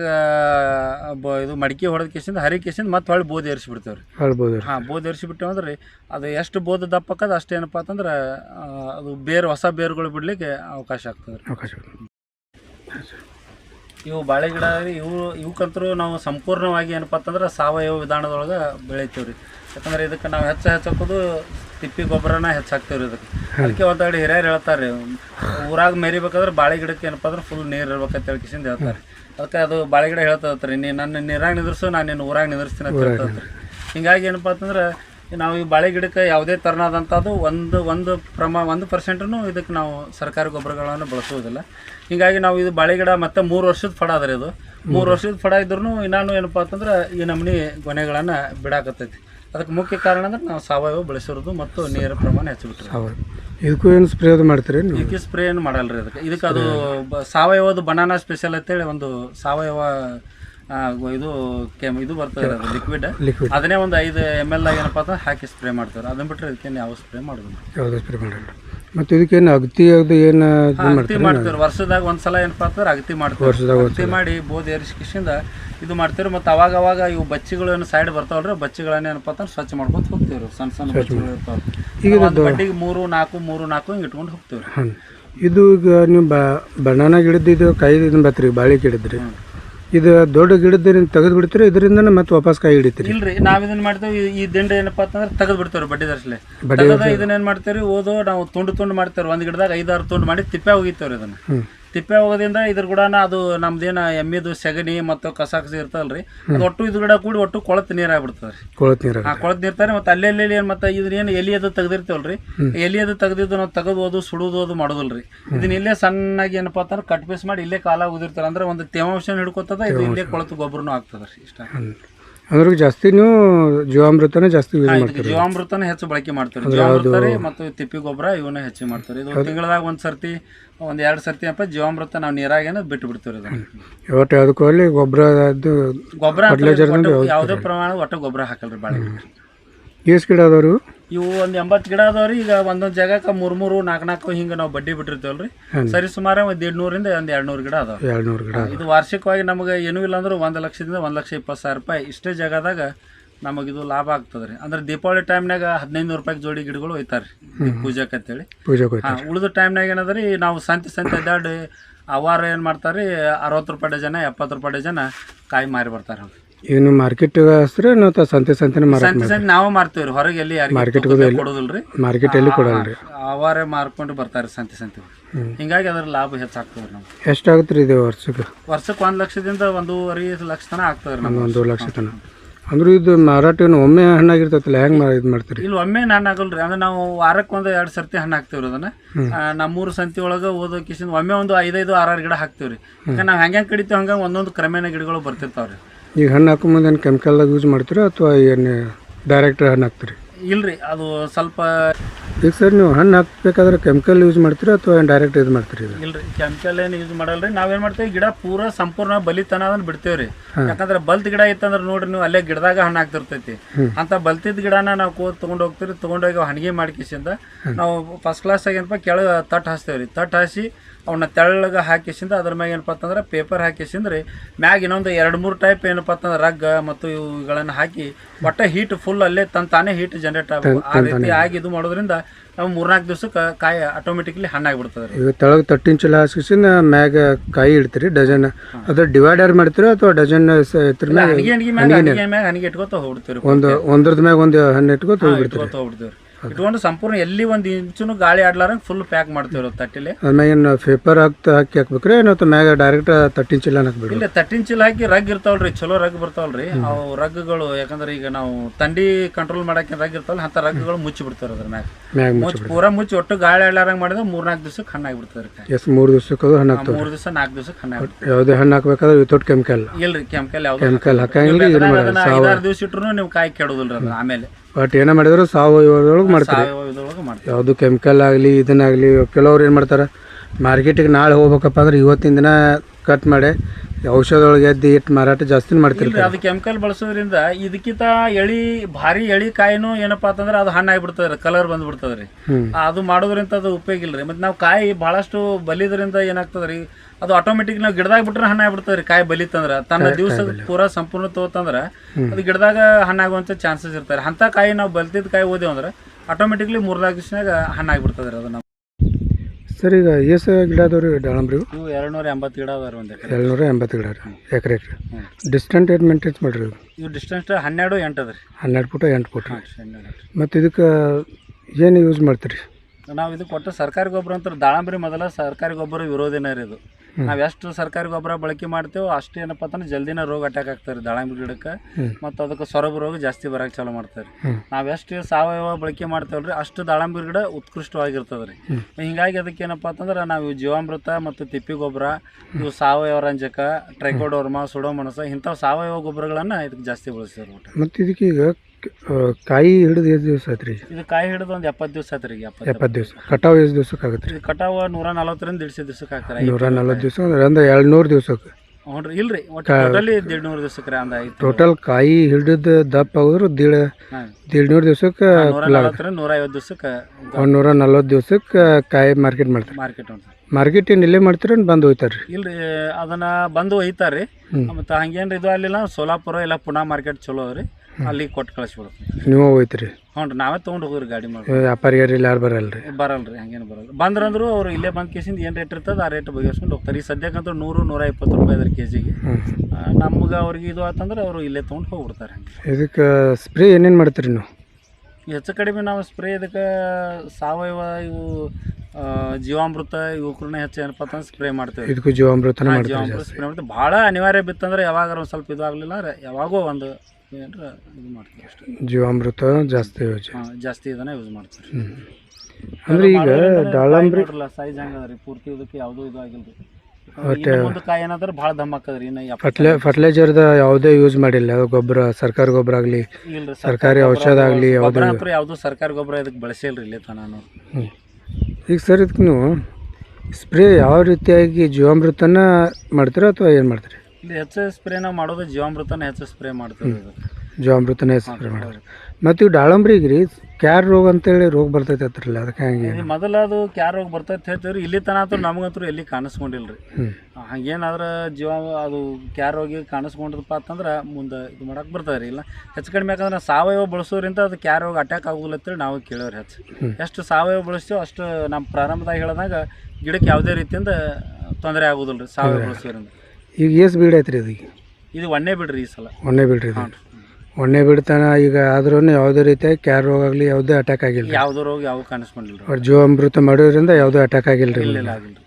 ಇದು ಮಡಿಕೆ ಹೊಡೆದ ಕಿಸಿಂದ ಹರಿ ಕಿಸಿಂದ ಮತ್ತೆ ಹೊಳ್ಳಿ ಬೋದ್ ಎರ್ಸಿ ಬಿಡ್ತೇವ್ರಿ ರೀ ಹೇಳ್ಬೋದು ರೀ ಹಾಂ ಬೋದ್ ಏರಿಸಿಬಿಟ್ಟೇವೆ ಅಂದ್ರೆ ಅದು ಎಷ್ಟು ಬೋದ್ ದಪ್ಪಕ್ಕದ ಅಷ್ಟೇನಪ್ಪ ಅಂತಂದ್ರೆ ಆ, ಅದು ಬೇರು ಹೊಸ ಬೇರುಗಳು ಬಿಡ್ಲಿಕ್ಕೆ ಅವಕಾಶ ಆಗ್ತದೆ ರೀ ಅವಕಾಶ ಇವು ಬಾಳೆ ಗಿಡ ರೀ ಇವು ಇವಕ್ಕಂತರೂ ನಾವು ಸಂಪೂರ್ಣವಾಗಿ ಏನಪ್ಪ ಅಂತಂದ್ರೆ ಸಾವಯವ ವಿಧಾನದೊಳಗೆ ಬೆಳಿತೀವಿ ರೀ ಯಾಕಂದ್ರೆ ಇದಕ್ಕೆ ನಾವು ಹೆಚ್ಚು ಹೆಚ್ಚಾಕೋದು ತಿಪ್ಪಿ ಗೊಬ್ಬರನ ಹೆಚ್ಚಾಗ್ತೇವ್ರಿ ಇದಕ್ಕೆ. ಅದಕ್ಕೆ ಒಂದು ಕಡೆ ಹಿರಿಯರು ಹೇಳ್ತಾರೆ ಊರಾಗ ಮೇರಿಬೇಕಾದ್ರೆ ಬಾಳೆ ಗಿಡಕ್ಕೆ ಏನಪ್ಪ ಅಂದ್ರೆ ಫುಲ್ ನೀರು ಇರ್ಬೇಕಂತ ಹೇಳ್ಕಿಸಿಂದ ಹೇಳ್ತಾರೆ ಅದಕ್ಕೆ ಅದು ಬಾಳೆ ಗಿಡ ಹೇಳ್ತದ್ರಿ ನೀ ನನ್ನ ನೀರಾಗ ನಿಂದ್ರಸು ನಾನು ನಿನ್ನ ಊರಾಗ ನಿಂದ್ರಿಸ್ತೀನಿ ಅಂತ ಹೇಳ್ತದ್ರಿ ಹಿಂಗಾಗಿ ಏನಪ್ಪ ಅಂತಂದ್ರೆ ನಾವು ಈ ಬಾಳೆ ಗಿಡಕ್ಕೆ ಯಾವುದೇ ಥರನಾದಂಥದ್ದು ಒಂದು ಒಂದು ಪ್ರಮಾ ಒಂದು ಪರ್ಸೆಂಟೂ ಇದಕ್ಕೆ ನಾವು ಸರ್ಕಾರಿ ಗೊಬ್ಬರಗಳನ್ನು ಬಳಸುವುದಿಲ್ಲ. ಹೀಗಾಗಿ ನಾವು ಇದು ಬಾಳೆ ಗಿಡ ಮತ್ತೆ ಮೂರು ವರ್ಷದ ಫಡ ಅದ್ರಿ ಇದು. ಮೂರು ವರ್ಷದ ಫಡ ಇದ್ರೂ ಇನ್ನೂ ಏನಪ್ಪ ಅಂತಂದ್ರೆ ಈ ನಮೂನಿ ಗೊನೆಗಳನ್ನು ಬಿಡಾಕತ್ತೈತಿ. ಅದಕ್ಕೆ ಮುಖ್ಯ ಕಾರಣ ಅಂದ್ರೆ ನಾವು ಸಾವಯವ ಬೆಳೆಸಿರೋದು ಮತ್ತು ನೀರಿನ ಪ್ರಮಾಣ ಹೆಚ್ಚಿಬಿಟ್ರಿ ಇದಕ್ಕೂ ಏನು ಸ್ಪ್ರೇ ಅದು ಮಾಡ್ತೀರಿ ಇದಕ್ಕೆ ಸ್ಪ್ರೇ ಏನು ರೀ ಅದಕ್ಕೆ. ಇದಕ್ಕೆ ಅದು ಬ- ಸಾವಯವದ ಬನಾನಾ ಸ್ಪೆಷಲ್ ಅಂತೇಳಿ ಒಂದು ಸಾವಯವ ಇದು ಕೆಮ್ ಇದು ಬರ್ತದೆ ಲಿಕ್ವಿಡ್ ಲಿಕ್ವಿಡ್ ಅದನ್ನೇ ಒಂದು ಐದು ಎಂ ಎಲ್ ಏನಪ್ಪ ಅಂತ ಹಾಕಿ ಸ್ಪ್ರೇ ಮಾಡ್ತಾರೆ. ಅದನ್ನ ಬಿಟ್ಟರೆ ಇದಕ್ಕೇನು ಯಾವ ಸ್ಪ್ರೇ ಮಾಡೋದು ಯಾವುದೇ ಸ್ಪ್ರೇ ಮಾಡಲ್ಲ ಮತ್ತು ಇದಕ್ಕೇನು ಅಗತಿ ಅದು ಏನು ಇದು ಅಗತಿ ಮಾಡ್ತಾರೆ? ಮಾಡ್ತೀವಿ ವರ್ಷದಾಗ ಒಂದ್ಸಲ ಏನಪ್ಪ ಅಂತಂದ್ರೆ ಅಗತಿ ಮಾಡ್ತೀವಿ ವರ್ಷದಾಗ ಅಗತಿ ಮಾಡಿ ಬೋದ್ ಏರಿಸಿಕಿಸಿಂದ ಇದು ಮಾಡ್ತೀವಿ ಮತ್ತು ಅವಾಗ ಅವಾಗ ಇವು ಬಚ್ಚಿಗಳು ಏನು ಸೈಡ್ ಬರ್ತಾವಲ್ರಿ ಬಚ್ಚಿಗಳನ್ನ ಏನಪ್ಪ ಅಂತಂದ್ರೆ ಸ್ವಚ್ಛ ಮಾಡ್ಕೊತ ಹೋಗ್ತೀವ್ರಿ. ಸಣ್ಣ ಸಣ್ಣ ಬಚ್ಚಿಗಳು ಇರ್ತಾವೆ ಈಗ ಬಡ್ಡಿಗೆ ಮೂರು ನಾಲ್ಕು ಮೂರು ನಾಲ್ಕು ಹಿಂಗೆ ಇಟ್ಕೊಂಡು ಹೋಗ್ತೀವಿ ಇದು ಈಗ ನೀವು ಬ ಬನಾನಾ ಗಿಡದ್ದು ಇದು ಕೈ ಇದನ್ನ ಬತ್ರಿ ಬಾಳೆ ಗಿಡದ್ರಿ ಇದು ದೊಡ್ಡ ಗಿಡದ ತೆಗೆದು ಬಿಡ್ತೀರಿ ಇದರಿಂದ ಮತ್ತೆ ವಾಪಸ್ ಕಾಯಿ ಹಿಡಿತೀರಿ? ಇಲ್ರಿ ನಾವ್ ಇದನ್ನ ಮಾಡ್ತೇವೆ ಈ- ದಿಂಡ ಏನಪ್ಪಾ ಅಂತಂದ್ರೆ ತೆಗೆದು ಬಿಡ್ತೇವ್ರಿ ಬಡ್ಡಿ ದರ್ಸ್ಲೆ ಬಡ್ಡಿ ಇದನ್ನ ಏನ್ ಮಾಡ್ತೇವ್ರಿ ಓದೋ ನಾವು ತುಂಡು ತುಂಡು ಮಾಡ್ತೇವ್ರಿ ಒಂದ್ ಗಿಡದಾಗ ಐದಾರು ತುಂಡು ಮಾಡಿ ತಿಪ್ಪೆ ಹೋಗಿತ್ತೇವ್ರಿ ಇದನ್ನ. ತಿಪ್ಪೆ ಹೋಗೋದ್ರಿಂದ ಇದ್ರ ಕೂಡ ಅದು ನಮ್ದೇನ ಎಮ್ಮಿದು ಸೆಗಣಿ ಮತ್ತು ಕಸ ಕಸ ಇರ್ತಲ್ರಿ ಅದು ಒಟ್ಟು ಇದ್ರ ಗಿಡ ಕೂಡಿ ಒಟ್ಟು ಕೊಳತ್ ನೀರ್ ಆಗ್ಬಿಡ್ತದ್ರಿ. ಕೊಳತ್ ನೀರಾಗ ಆ ಕೊಳತ್ ನೀರ್ತಾರೆ ಮತ್ತೆ ಅಲ್ಲೆಲ್ಲಿ ಏನ್ ಮತ್ತೆ ಇದ್ರ ಏನು ಎಲಿ ಅದು ತೆಗ್ದಿರ್ತೇವಲ್ರಿ. ಎಲಿ ಅದು ತೆಗ್ದಿದ್ದು ನಾವು ತೆಗೆದೋದು ಸುಡುದು ಅದು ಮಾಡೋದಲ್ರಿ. ಇದನ್ನ ಇಲ್ಲೇ ಸಣ್ಣಾಗಿ ಏನಪ್ಪಾ ಅಂತಂದ್ರೆ ಕಟ್ ಪೀಸ್ ಮಾಡಿ ಇಲ್ಲೇ ಕಾಲ ಉದಿರ್ತಾರೆ. ಅಂದ್ರೆ ಒಂದು ತೇವಾಂಶ ಹಿಡ್ಕೊತದ ಇದು ಇಲ್ಲೇ ಕೊಳತು ಗೊಬ್ಬರನು ಆಗ್ತದ್ರಿ ಇಷ್ಟ. ಅಂದ್ರೆ ಜಾಸ್ತಿ ನೀವು ಜೀವಾಮೃತನೇ ಜಾಸ್ತಿ ಯೂಸ್ ಇದಕ್ಕೆ ಮಾಡ್ತೀರಿ. ಜೀವಾಮೃತನ ಹೆಚ್ಚು ಬಳಕೆ ಮಾಡ್ತಾರೆ. ಜೀವಾಮೃತ ರೀ ಮತ್ತು ತಿಪ್ಪಿ ಗೊಬ್ಬರ ಇವನ್ನ ಹೆಚ್ಚು ಮಾಡ್ತಾರೆ. ಇದು ತಿಂಗಳದಾಗ ಒಂದು ಸರ್ತಿ ಒಂದು ಎರಡು ಸರ್ತಿ ಅಪ್ಪ ಜೀವಾಮೃತ ನಾವು ನೀರಾಗೇನ ಬಿಟ್ಟು ಬಿಡ್ತೀವಿ ಇದನ್ನ ಒಟ್ಟು ಅಲ್ಲಿ ಗೊಬ್ಬರ ಅದು ಗೊಬ್ಬರ ಯಾವುದೇ ಪ್ರಮಾಣ ಒಟ್ಟು ಗೊಬ್ಬರ ಹಾಕಲ್ರಿ ಬಾಳೆ ಗೇಸ್ ಗಿಡ ಅದಾವ್ರಿ? ಇವು ಒಂದ್ ಎಂಬತ್ತು ಗಿಡ ಅದಾವ್ರಿ ಈಗ ಒಂದೊಂದ್ ಜಾಗಕ್ಕ ಮೂರ್ ಮೂರು ನಾಲ್ಕು ನಾಲ್ಕು ಹಿಂಗ ನಾವು ಬಡ್ಡಿ ಬಿಟ್ಟಿರ್ತೇವಲ್ರಿ. ಸರಿ ಸುಮಾರು ಒಂದ್ ಎರಡ್ನೂರಿಂದ ಒಂದ್ ಎರಡ್ನೂರು ಗಿಡ ಅದಾವ. ಎರಡು ನೂರು ಗಿಡ ಇದು ವಾರ್ಷಿಕವಾಗಿ ನಮಗೆ ಏನೂ ಇಲ್ಲ ಅಂದ್ರೆ ಒಂದು ಲಕ್ಷದಿಂದ ಒಂದು ಲಕ್ಷ ಇಪ್ಪತ್ತು ಸಾವಿರ ರೂಪಾಯಿ ಇಷ್ಟೇ ಜಾಗದಾಗ ನಮಗಿದು ಲಾಭ ಆಗ್ತದೆ ರೀ. ಅಂದ್ರೆ ದೀಪಾವಳಿ ಟೈಮ್ನಾಗ ಹದಿನೈದು ನೂರು ರೂಪಾಯಿ ಜೋಡಿ ಗಿಡಗಳು ಒಯ್ತಾರೆ ರೀ. ಪೂಜಾಕ್ಕೆ ಅಂತೇಳಿ ಹಾಂ ಉಳಿದ ಟೈಮ್ನಾಗ ಏನದ ರೀ ನಾವು ಸಂತೆ ಸಂತೆ ಅಡ್ಡಾಡಿ ಅವಾರ ಏನು ಮಾಡ್ತಾರೆ ರೀ ಅರವತ್ತು ರೂಪಾಯಿ ಜನ ಎಪ್ಪತ್ತು ರೂಪಾಯಿ ಜನ ಕಾಯಿ ಮಾರಿ ಬರ್ತಾರೆ ಅವ್ರು. ಈಗ ಮಾರ್ಕೆಟ್ ಮಾರ್ಕೆಟ್ಗೆ ನಾವು ಸಂತೆ ಸಂತೆನೇ ಮಾರಾಟ ಸಂತೆ ಸಂತೆ ನಾವು ಮಾರ್ತೀವಿ ರೀ. ಹೊರಗೆ ಎಲ್ಲಿ ಯಾರಿಗೆ ಕೊಡೋದಿಲ್ಲ ರೀ ಮಾರ್ಕೆಟ್ ಎಲ್ಲಿ ಕೊಡಲ್ರಿ ಅವಾರೇ ಮಾರ್ಕೊಂಡು ಬರ್ತಾರೆ ಸಂತೆ ಸಂತೆ. ಹಿಂಗಾಗಿ ಅದ್ರ ಲಾಭ ಹೆಚ್ಚಾಗ್ತದೆ ರೀ ನಮ್ಗೆ. ಎಷ್ಟಾಗುತ್ತೆ ರೀ ಇದು ವರ್ಷಕ್ಕೆ? ವರ್ಷಕ್ಕೆ ಒಂದು ಲಕ್ಷದಿಂದ ಒಂದೂವರೆ ಲಕ್ಷ ತನಕ ಆಗ್ತದೆ ರೀ ನಮ್ಗೆ ಒಂದು ಲಕ್ಷ ತನ ಅಂದ್ರೆ ಇದು ಮಾರಾಟ ಏನು ಒಮ್ಮೆ ಹಣ್ಣಾಗಿರ್ತೈತಲ್ಲ ಹೆಂಗ್ ಮಾ ಇದು ಮಾಡ್ತೀರಿ? ಇಲ್ಲಿ ಒಮ್ಮೆ ಹಣ್ಣು ಆಗಲ್ರಿ. ಅಂದ್ರೆ ನಾವು ವಾರಕ್ಕೆ ಒಂದು ಎರಡು ಸರ್ತಿ ಹಣ್ಣು ಹಾಕ್ತೀವ್ರಿ ಅದನ್ನ. ಆ, ನಮ್ಮೂರು ಸಂತಿ ಒಳಗೆ ಓದೋ ಕಿಶನ್ ಒಮ್ಮೆ ಒಂದು ಐದೈದು ಆರಾರು ಗಿಡ ಹಾಕ್ತೇವ್ರಿ. ಯಾಕಂದ್ರೆ ನಾವು ಹೆಂಗೆ ಕಡಿತೀವಿ ಹಂಗೆ ಒಂದೊಂದು ಕ್ರಮೇಣ ಗಿಡಗಳು ಬರ್ತಿರ್ತಾವ್ರಿ. ಈಗ ಹಣ್ಣು ಹಾಕೋ ಮುಂದೆ ಏನು ಕೆಮಿಕಲ್ದಾಗ ಯೂಸ್ ಮಾಡ್ತೀರಾ ಅಥವಾ ಏನು ಡೈರೆಕ್ಟ್ ಹಣ್ಣು ಹಾಕ್ತೀರಿ? ಇಲ್ರಿ ಅದು ಸ್ವಲ್ಪ ಈಗ ಸರ್ ನೀವು ಹಣ್ಣು ಹಾಕ್ಬೇಕಾದ್ರೆ ಕೆಮಿಕಲ್ ಯೂಸ್ ಮಾಡ್ತೀರಾ ಅಥವಾ ಡೈರೆಕ್ಟ್ ಇದು ಮಾಡ್ತೀರಿ ಇದು ಇಲ್ರಿ ಕೆಮಿಕಲ್ ಏನು ಯೂಸ್ ಮಾಡಲ್ರಿ. ನಾವೇನ್ ಮಾಡ್ತೀವಿ ಗಿಡ ಪೂರ ಸಂಪೂರ್ಣ ಬಲಿತನ ಅದನ್ನ ಬಿಡ್ತೇವ್ರಿ. ಯಾಕಂದ್ರೆ ಬಲ್ತ್ ಗಿಡ ಇತ್ತಂದ್ರೆ ನೋಡ್ರಿ ನೀವು ಅಲ್ಲೇ ಗಿಡದಾಗ ಹಣ್ಣು ಹಾಕ್ತಿರ್ತೈತಿ. ಅಂತ ಬಲ್ತಿದ್ ಗಿಡನ ನಾವು ಕೋ ತಗೊಂಡ್ ಹೋಗ್ತೀವಿ ತಗೊಂಡೋಗಿ ಹಣಿಗೆ ಮಾಡ್ಕಿಸಿಂದ ನಾವು ಫಸ್ಟ್ ಕ್ಲಾಸ್ ಏನಪ್ಪ ಕೆಳಗೆ ತಟ್ಟು ಹಾಸ್ತೇವ್ರಿ. ತಟ್ಟು ಹಾಸಿ ಅವನ್ನ ತೆಳ್ಳಗೆ ಹಾಕಿಸಿಂದ ಅದ್ರ ಮ್ಯಾಗ ಏನಪ್ಪ ಅಂತಂದ್ರೆ ಪೇಪರ್ ಹಾಕಿಸಿಂದ್ರೆ ಮ್ಯಾಗ ಇನ್ನೊಂದು ಎರಡು ಮೂರು ಟೈಪ್ ಏನಪ್ಪ ಅಂತಂದ್ರೆ ರಗ್ಗ ಮತ್ತು ಇವುಗಳನ್ನು ಹಾಕಿ ಒಟ್ಟ ಹೀಟ್ ಫುಲ್ ಅಲ್ಲೇ ತಂತಾನೆ ತಾನೇ ಹೀಟ್ ಜನರೇಟ್ ಆಗಬೇಕು. ಆ ರೀತಿ ಆಗಿ ಇದು ಮಾಡೋದ್ರಿಂದ ನಾವು ಮೂರ್ನಾಲ್ಕು ದಿವಸಕ್ಕೆ ಕಾಯಿ ಆಟೋಮೆಟಿಕ್ಲಿ ಹಣ್ಣಾಗಿಬಿಡ್ತದೆ ಈಗ ತೆಳಗೆ ತಟ್ಟಿನ ಚೀಲ ಹಾಕಿಸಿಂದ ಮ್ಯಾಗ ಕಾಯಿ ಇಡ್ತೀರಿ ಡಜನ್ ಅದು ಡಿವೈಡರ್ ಮಾಡ್ತೀರಿ ಅಥವಾ ಡಜನ್ ಇದ್ರ ಮ್ಯಾಗ ಹನಿಗೆ ಮ್ಯಾಗ ಹನಿಗೆ ಇಟ್ಕೊತ ಹೋಗ್ಬಿಡ್ತೀವಿ ಒಂದು ಒಂದ್ರದ ಮ್ಯಾಗ ಒಂದು ಹಣ್ಣು ಇಟ್ಕೊತ ಹೋಗ್ಬಿಡ್ತೀರಿ. ಇಟ್ಕೊತ ಹೋಗ್ಬಿಡ್ತೀವಿ ಇಟ್ಕೊಂಡು ಸಂಪೂರ್ಣ ಎಲ್ಲಿ ಒಂದು ಇಂಚುನು ಗಾಳಿ ಆಡ್ಲಾರಂಗೆ ಫುಲ್ ಪ್ಯಾಕ್ ಮಾಡ್ತೀವಿ ತಟ್ಟಿಲಿ. ಏನು ಪೇಪರ್ ಹಾಕ್ತ ಹಾಕಿ ಹಾಕ್ಬೇಕ್ರಿ ಏನೋ ಮ್ಯಾಗ ಡೈರೆಕ್ಟ್ ತಟ್ಟಿನ ಚೀಲ ಹಾಕ್ಬೇಕು ಇಲ್ಲ ತಟ್ಟಿನ ಚೀಲ ಹಾಕಿ ರಗ್ ಇರ್ತಾವಲ್ರಿ ಚಲೋ ರಗ್ ಬರ್ತಾವಲ್ರಿ. ಅವು ರಗ್ಗಳು ಯಾಕಂದ್ರೆ ಈಗ ನಾವು ತಂಡಿ ಕಂಟ್ರೋಲ್ ಮಾಡಕ್ಕೆ ರಗ್ ಇರ್ತಾವಲ್ಲ ಅಂತ ರಗ್ಗಳು ಮುಚ್ಚಿ ಬಿಡ್ತಾರೆ ಅದ್ರ ಮ್ಯಾಗ. ಮ್ಯಾಗ ಮುಚ್ಚಿ ಪೂರಾ ಮುಚ್ಚಿ ಒಟ್ಟು ಗಾಳಿ ಆಡ್ಲಾರಂಗ್ ಮಾಡಿದ್ರೆ ಮೂರ್ನಾಲ್ಕು ದಿವಸಕ್ಕೆ ಹಣ್ಣಾಗಿ ಬಿಡ್ತಾರೆ ಎಷ್ಟು ಮೂರು ದಿವಸಕ್ಕೆ ಅದು ಹಣ್ಣು ಮೂರು ದಿವಸ ನಾಲ್ಕು ದಿವಸಕ್ಕೆ ಹಣ್ಣಾಗಿ ಯಾವುದೇ ಹಣ್ಣು ಹಾಕ್ಬೇಕಾದ್ರೆ ವಿತೌಟ್ ಕೆಮಿಕಲ್ ಇಲ್ರಿ ಕೆಮಿಕಲ್ ಯಾವ್ದು ಕೆಮಿಕಲ್ ಹಾಕಂಗಿಲ್ಲ ಐದಾರು ದಿವಸ ಇಟ್ರು ನೀವು ಕಾಯಿ ಕೆಡೋದಿಲ್ಲ ಆಮೇಲೆ. ಬಟ್ ಏನೋ ಮಾಡಿದ್ರು? ಸಾವಯವದೊಳಗೆ ಮಾಡ್ತಾರೆ. ಮಾಡ್ತೀವಿ ಯಾವುದು ಕೆಮಿಕಲ್ ಆಗಲಿ ಇದನ್ನಾಗಲಿ ಕೆಲವ್ರು ಏನು ಮಾಡ್ತಾರೆ? ಮಾರ್ಕೆಟಿಗೆ ನಾಳೆ ಹೋಗ್ಬೇಕಪ್ಪ ಅಂದ್ರೆ ಇವತ್ತಿನ ದಿನ ಕಟ್ ಮಾಡಿ ಔಷಧ ಒಳಗೆ ಎದ್ದು ಇಟ್ಟು ಮಾರಾಟ ಜಾಸ್ತಿ ಮಾಡ್ತಿರ್ತಾರೆ. ಅದು ಕೆಮಿಕಲ್ ಬಳಸೋದ್ರಿಂದ ಇದಕ್ಕಿಂತ ಎಳಿ ಭಾರಿ ಎಳಿ ಕಾಯಿನೂ ಏನಪ್ಪಾ ಅಂತಂದ್ರೆ ಅದು ಹಣ್ಣು ಆಗಿಬಿಡ್ತದ್ರಿ ಕಲರ್ ಬಂದ್ಬಿಡ್ತದ್ರಿ. ಅದು ಮಾಡೋದ್ರಿಂದ ಅದು ಉಪಯೋಗ ಇಲ್ರಿ. ಮತ್ತೆ ನಾವು ಕಾಯಿ ಬಹಳಷ್ಟು ಬಲಿದ್ರಿಂದ ಏನಾಗ್ತದ್ರಿ ಅದು ಆಟೋಮೆಟಿಕ್ ನಾವು ಗಿಡದಾಗ ಬಿಟ್ರೆ ಹಣ್ಣು ಆಗ್ಬಿಡ್ತದ್ರಿ ಕಾಯಿ ಬಲಿತಂದ್ರ. ತನ್ನ ದಿವಸ ಪೂರಾ ಸಂಪೂರ್ಣ ತೋತಂದ್ರ ಅದು ಗಿಡದಾಗ ಹಣ್ಣಾಗುವಂತ ಚಾನ್ಸಸ್ ಇರ್ತಾರೆ. ಅಂತ ಕಾಯಿ ನಾವು ಬಲ್ತಿದ್ ಕಾಯಿ ಓದೇವ್ ಅಂದ್ರೆ ಆಟೋಮೆಟಿಕ್ಲಿ ಮೂರ್ನಾಲ್ಕು ದಿವಸನಾಗ ಹಣ್ಣಾಗ್ಬಿಡ್ತದ್ರಿ ಅದು ನಾವು ಸರ್ ಈಗ ಏಸು ಗಿಡ ಅದಾವ್ರಿ ದಾಳಂಬ್ರಿ ಇವು ಎರಡು ನೂರ ಎಂಬತ್ತು ಗಿಡ ಅದಾರ ಒಂದು ಎಕರೆ. ಏಳ್ನೂರ ಎಂಬತ್ತು ಗಿಡ ರೀ ಎಕರೆ ಡಿಸ್ಟೆಂಟ್ ಏಟ್ ಮೇಂಟೈನ್ಸ್ ಮಾಡಿರಿ ಇವು ಡಿಸ್ಟೆನ್ಸ್ ಹನ್ನೆರಡು ಎಂಟು ಅದ್ರಿ. ಹನ್ನೆರಡು ಫುಟ ಎಂಟು ಫುಟ್ ಮತ್ತು ಇದಕ್ಕೆ ಏನು ಯೂಸ್ ಮಾಡ್ತೀರಿ? ನಾವು ಇದು ಕೊಟ್ಟು ಸರ್ಕಾರಿ ಗೊಬ್ಬರ ಅಂತ ದಾಳಂಬ್ರಿ ಮೊದಲ ಸರ್ಕಾರಿ ಗೊಬ್ಬರ ವಿರೋಧಿನ ರೀ ಇದು. ನಾವು ಎಷ್ಟು ಸರ್ಕಾರಿ ಗೊಬ್ಬರ ಬಳಕೆ ಮಾಡ್ತೇವೆ ಅಷ್ಟು ಏನಪ್ಪ ಅಂತಂದ್ರೆ ಜಲ್ದಿನ ರೋಗ ಅಟ್ಯಾಕ್ ಆಗ್ತಾರೆ ದಾಳಿಂಬೆ ಗಿಡಕ್ಕೆ. ಮತ್ತು ಅದಕ್ಕೆ ಸೊರಬ ರೋಗ ಜಾಸ್ತಿ ಬರಕ್ಕೆ ಚಾಲೂ ಮಾಡ್ತಾರೆ ನಾವ್ ಎಷ್ಟು ಸಾವಯವ ಬಳಕೆ ಮಾಡ್ತೇವಲ್ರಿ ಅಷ್ಟು ದಾಳಿಂಬೆ ಗಿಡ ಉತ್ಕೃಷ್ಟವಾಗಿರ್ತದ್ರಿ ಹಿಂಗಾಗಿ ಅದಕ್ಕೆ ಏನಪ್ಪ ಅಂತಂದ್ರೆ ನಾವು ಜೀವಾಮೃತ ಮತ್ತು ತಿಪ್ಪಿ ಗೊಬ್ಬರ ಇವು ಸಾವಯವ ರಂಜಕ ಟ್ರೈಕೋಡೋರ್ಮ ಸುಡೋಮಣಸ ಇಂಥವು ಸಾವಯವ ಗೊಬ್ಬರಗಳನ್ನು ಇದಕ್ಕೆ ಜಾಸ್ತಿ ಬಳಸ್ತಾರೆ ಮತ್ತೆ ಮತ್ತು ಇದಕ್ಕೆ ಈಗ ಆ, ಕಾಯಿ ಹಿಡಿದು ಎಷ್ಟು ದಿವಸ ಆಯ್ತು ರೀ? ಇದು ಕಾಯಿ ಹಿಡಿದು ಒಂದು ಎಪ್ಪತ್ತು ದಿವಸ ಆಯ್ತು ರೀ ಎಪ್ಪತ್ತು. ದಿವಸ. ಕಟಾವು ಎಷ್ಟು ದಿವ್ಸಕ್ಕೆ ಆಗುತ್ತೆ ರೀ? ಇದು ಕಟಾವು ನೂರ ನಲವತ್ತರಿಂದ ದಿಡ್ಸಿ ದಿವ್ಸಕ್ಕೆ ಹಾಕ್ತಾರೆ ನೂರ ನಲ್ವತ್ತು ದಿವಸ ಅಂದ್ರೆ ಅಂದ್ರೆ ಎರಡು ನೂರು ದಿವಸಕ್ಕೆ. ಹ್ಞೂ ರೀ ಇಲ್ರಿ ಒಟ್ಟು ಟೋಟಲಿ ದೇಡ್ ನೂರು ದಿವ್ಸಕ್ಕೆ ರೀ ಅಂದ ಐತಿ ಟೋಟಲ್ ಕಾಯಿ ಹಿಡಿದ ದಪ್ಪ ಅವರು ದೀಡ್ ಹಾಂ. ದೀಡ್ ನೂರು ದಿವ್ಸಕ್ಕೆ ನೂರ ನಲವತ್ತರಿಂದ ನೂರ ಐವತ್ತು ದಿವ್ಸಕ್ಕೆ ಒಂದು ನೂರ ನಲ್ವತ್ತು ದಿವ್ಸಕ್ಕೆ ಕಾಯಿ ಮಾರ್ಕೆಟ್ ಮಾಡ್ತಾರೆ. ಮಾರ್ಕೆಟ್ ಉಂಟು. ಮಾರ್ಕೆಟ್ ಏನು ಇಲ್ಲೇ ಮಾಡ್ತೀರ ಬಂದು ಹೋಯ್ತಾರೆ ರೀ ಇಲ್ರಿ ಅದನ್ನ ಬಂದು ಒಯ್ತಾರೆ ರೀ. ಮತ್ತು ಹಂಗೇನ್ರಿ ಇದು ಅಲ್ಲಿಲ್ಲ ಸೋಲಾಪುರ ಇಲ್ಲ ಪುನಃ ಮಾರ್ಕೆಟ್ ಚಲೋ ರೀ. ಅಲ್ಲಿ ಕೊಟ್ಟು ಕಳಿಸ್ಬಿಡ್ತೀವಿ ನೀವು ಹೋಗ್ತೀರಿ? ಹ್ಞೂ ರೀ ನಾವೇ ತೊಗೊಂಡು ಹೋಗ್ರಿ ಗಾಡಿ ಮಾಡಿ ವ್ಯಾಪಾರಿಗಾರಿ ಇಲ್ಲಿ ಯಾರು ಬರಲ್ಲ ರೀ ಬರಲ್ರಿ ಹಂಗೇನು ಬರಲ್ಲ ಬಂದ್ರಂದ್ರು ಅವ್ರು ಇಲ್ಲೇ ಬಂದ್ ಕೇಸಿಂದ ಏನು ರೇಟ್ ಇರ್ತದೆ ಆ ರೇಟ್ ಬಗೆಹರಿಸ್ಕೊಂಡು ಹೋಗ್ತಾರೆ. ಈ ಸದ್ಯಕ್ಕಂತೂ ನೂರು ನೂರ ಇಪ್ಪತ್ತು ರೂಪಾಯಿ ಅದ್ರ ಕೆ ಜಿಗೆ ಹ್ಞೂ ನಮ್ಗೆ ಅವ್ರಿಗೆ ಇದು ಆತಂದ್ರೆ ಅವರು ಇಲ್ಲೇ ತೊಗೊಂಡು ಹೋಗ್ಬಿಡ್ತಾರೆ ಹಂಗೆ. ಇದಕ್ಕೆ ಸ್ಪ್ರೇ ಏನೇನು ಮಾಡ್ತೀರಿ ನೀವು? ಹೆಚ್ಚು ಕಡಿಮೆ ನಾವು ಸ್ಪ್ರೇ ಇದಕ್ಕೆ ಸಾವಯವ ಇವು ಜೀವಾಮೃತ ಇವಕ್ರನ್ನ ಹೆಚ್ಚು ಏನಪ್ಪ ಅಂತಂದ್ರೆ ಸ್ಪ್ರೇ ಮಾಡ್ತೇವೆ ಇದಕ್ಕೂ ಜೀವಾಮೃತ ಜೀವಾಮೃತ ಸ್ಪ್ರೇ ಮಾಡ್ತೀವಿ. ಭಾಳ ಅನಿವಾರ್ಯ ಬಿತ್ತಂದ್ರೆ ಯಾವಾಗಾರ ಒಂದು ಸ್ವಲ್ಪ ಇದು ಆಗಲಿಲ್ಲ ಅಂದ್ರೆ ಯಾವಾಗೋ ಒಂದು ಏನಾರ ಇದು ಮಾಡ್ತೀವಿ ಅಷ್ಟೇ. ಜೀವಾಮೃತ ಜಾಸ್ತಿ ಯೂಸ್ ಹಾಂ ಜಾಸ್ತಿ ಇದನ್ನ ಯೂಸ್ ಮಾಡ್ತೀವಿ. ಅಂದ್ರೆ ಈಗ ದಾಳಂಬ್ರಿ ಸೈಜ್ ಹಂಗದ್ರಿ ಪೂರ್ತಿ ಇದಕ್ಕೆ ಯಾವುದೂ ಇದು ಆಗಿಲ್ರಿ ರೀ. ಮುಂದೆ ಕಾಯಿ ಏನಾದ್ರೆ ಭಾಳ ದಮ್ ಹಾಕದ್ರಿ ಇನ್ನು ಎಪ್ಪತ್ತು ಫರ್ಟಿಲೈ ಫರ್ಟಿಲೈಸರ್ದ ಯಾವುದೇ ಯೂಸ್ ಮಾಡಿಲ್ಲ ಗೊಬ್ಬರ ಸರ್ಕಾರಿ ಗೊಬ್ಬರ ಆಗಲಿ ಇಲ್ರಿ ಸರ್ಕಾರಿ ಔಷಧ ಆಗಲಿ ಗೊಬ್ಬರ ಯಾವುದೇ ಅಂತೂ ಯಾವುದು ಸರ್ಕಾರಿ ಗೊಬ್ಬರ ಇದಕ್ಕೆ ಬಳಸಿಲ್ರಿ ಇಲ್ಲಿ ತನ ನಾನು ಹ್ಞೂ ಈಗ ಸರ್ ಇದಕ್ಕೆ ನೀವು ಸ್ಪ್ರೇ ಯಾವ ರೀತಿಯಾಗಿ ಜೀವಾಮೃತನ ಮಾಡ್ತೀರಾ ಅಥವಾ ಏನು ಮಾಡ್ತೀರಿ? ಇಲ್ಲಿ ಹೆಚ್ಚು ಸ್ಪ್ರೇನ ಮಾಡೋದು ಜೀವಾಮೃತನ ಹೆಚ್ಚು ಸ್ಪ್ರೇ ಮಾಡ್ತೀವಿ ಇದಕ್ಕೆ ಜೀವಾಮೃತನೇ ಸ್ಪ್ರೇ ಮಾಡ್ತಾರೆ ಮತ್ತು ಇವು ದಾಳಂಬ್ರಿಗೆ ರೀ ಕ್ಯಾರ್ ರೋಗ ಅಂತೇಳಿ ರೋಗ ಬರ್ತೈತೆ ಹತ್ರಲ್ಲ ಅದಕ್ಕೆ ಹಂಗೆ ಇದು ಮೊದಲ ಅದು ಕ್ಯಾರ್ ರೋಗ ಬರ್ತೈತೆ ಹೇಳ್ತೀವಿ ಇಲ್ಲಿ ತನ ಅಂತೂ ನಮಗಂತೂ ಎಲ್ಲಿ ಕಾಣಿಸ್ಕೊಂಡಿಲ್ರಿ. ಹ್ಞೂ ಹಂಗೇನಾದ್ರೆ ಜೀವ ಅದು ಕ್ಯಾರ್ ರೋಗಿ ಕಾಣಿಸ್ಕೊಂಡ್ರಪ್ಪ ಅಂತಂದ್ರೆ ಮುಂದೆ ಇದು ಮಾಡಕ್ಕೆ ಬರ್ತದೆ ರೀ ಇಲ್ಲ ಹೆಚ್ಚು ಕಡಿಮೆ ಯಾಕಂದ್ರೆ ಸಾವಯವ ಬಳಸೋದ್ರಿಂದ ಅದು ಕ್ಯಾರ್ ರೋಗ ಅಟ್ಯಾಕ್ ಆಗೋದಿಲ್ಲ ಅಂತೇಳಿ ನಾವು ಕೇಳೋರು ಹೆಚ್ಚು. ಎಷ್ಟು ಸಾವಯವ ಬಳಸ್ತೀವೋ ಅಷ್ಟು ನಮ್ಮ ಪ್ರಾರಂಭದಾಗ ಹೇಳಿದಾಗ ಗಿಡಕ್ಕೆ ಯಾವುದೇ ರೀತಿಯಿಂದ ತೊಂದರೆ ಆಗೋದಿಲ್ಲ ರೀ ಸಾವಯವ ಬಳಸೋದ್ರಿಂದ ಈಗ ಏಸ್ ಬೀಡ್ ಐತ್ರಿ ಅದಕ್ಕೆ ಇದು ಒಣ್ಣೆ ಬಿಡ್ರಿ ಈ ಸಲ. ಒಣ್ಣೆ ಬಿಡ್ರಿ ಇದು. ಒಣ್ಣೆ ಬಿಡ್ತಾನ ಈಗ ಆದ್ರೂ ಯಾವುದೇ ರೀತಿಯಾಗಿ ಕ್ಯಾರ್ ರೋಗ ಆಗಲಿ ಯಾವುದೇ ಅಟ್ಯಾಕ್ ಆಗಿಲ್ಲ ಯಾವುದೋ ರೋಗ ಯಾವ ಕಾಣಿಸ್ಕೊಂಡಿಲ್ಲ ಅವ್ರು ಜೀವಾಮೃತ ಮಾಡೋದ್ರಿಂದ ಯಾವುದೇ ಅಟ್ಯಾಕ್ ಆಗಿಲ್ಲ ರೀ ಇಲ್ಲ ಆಗಿಲ್ಲ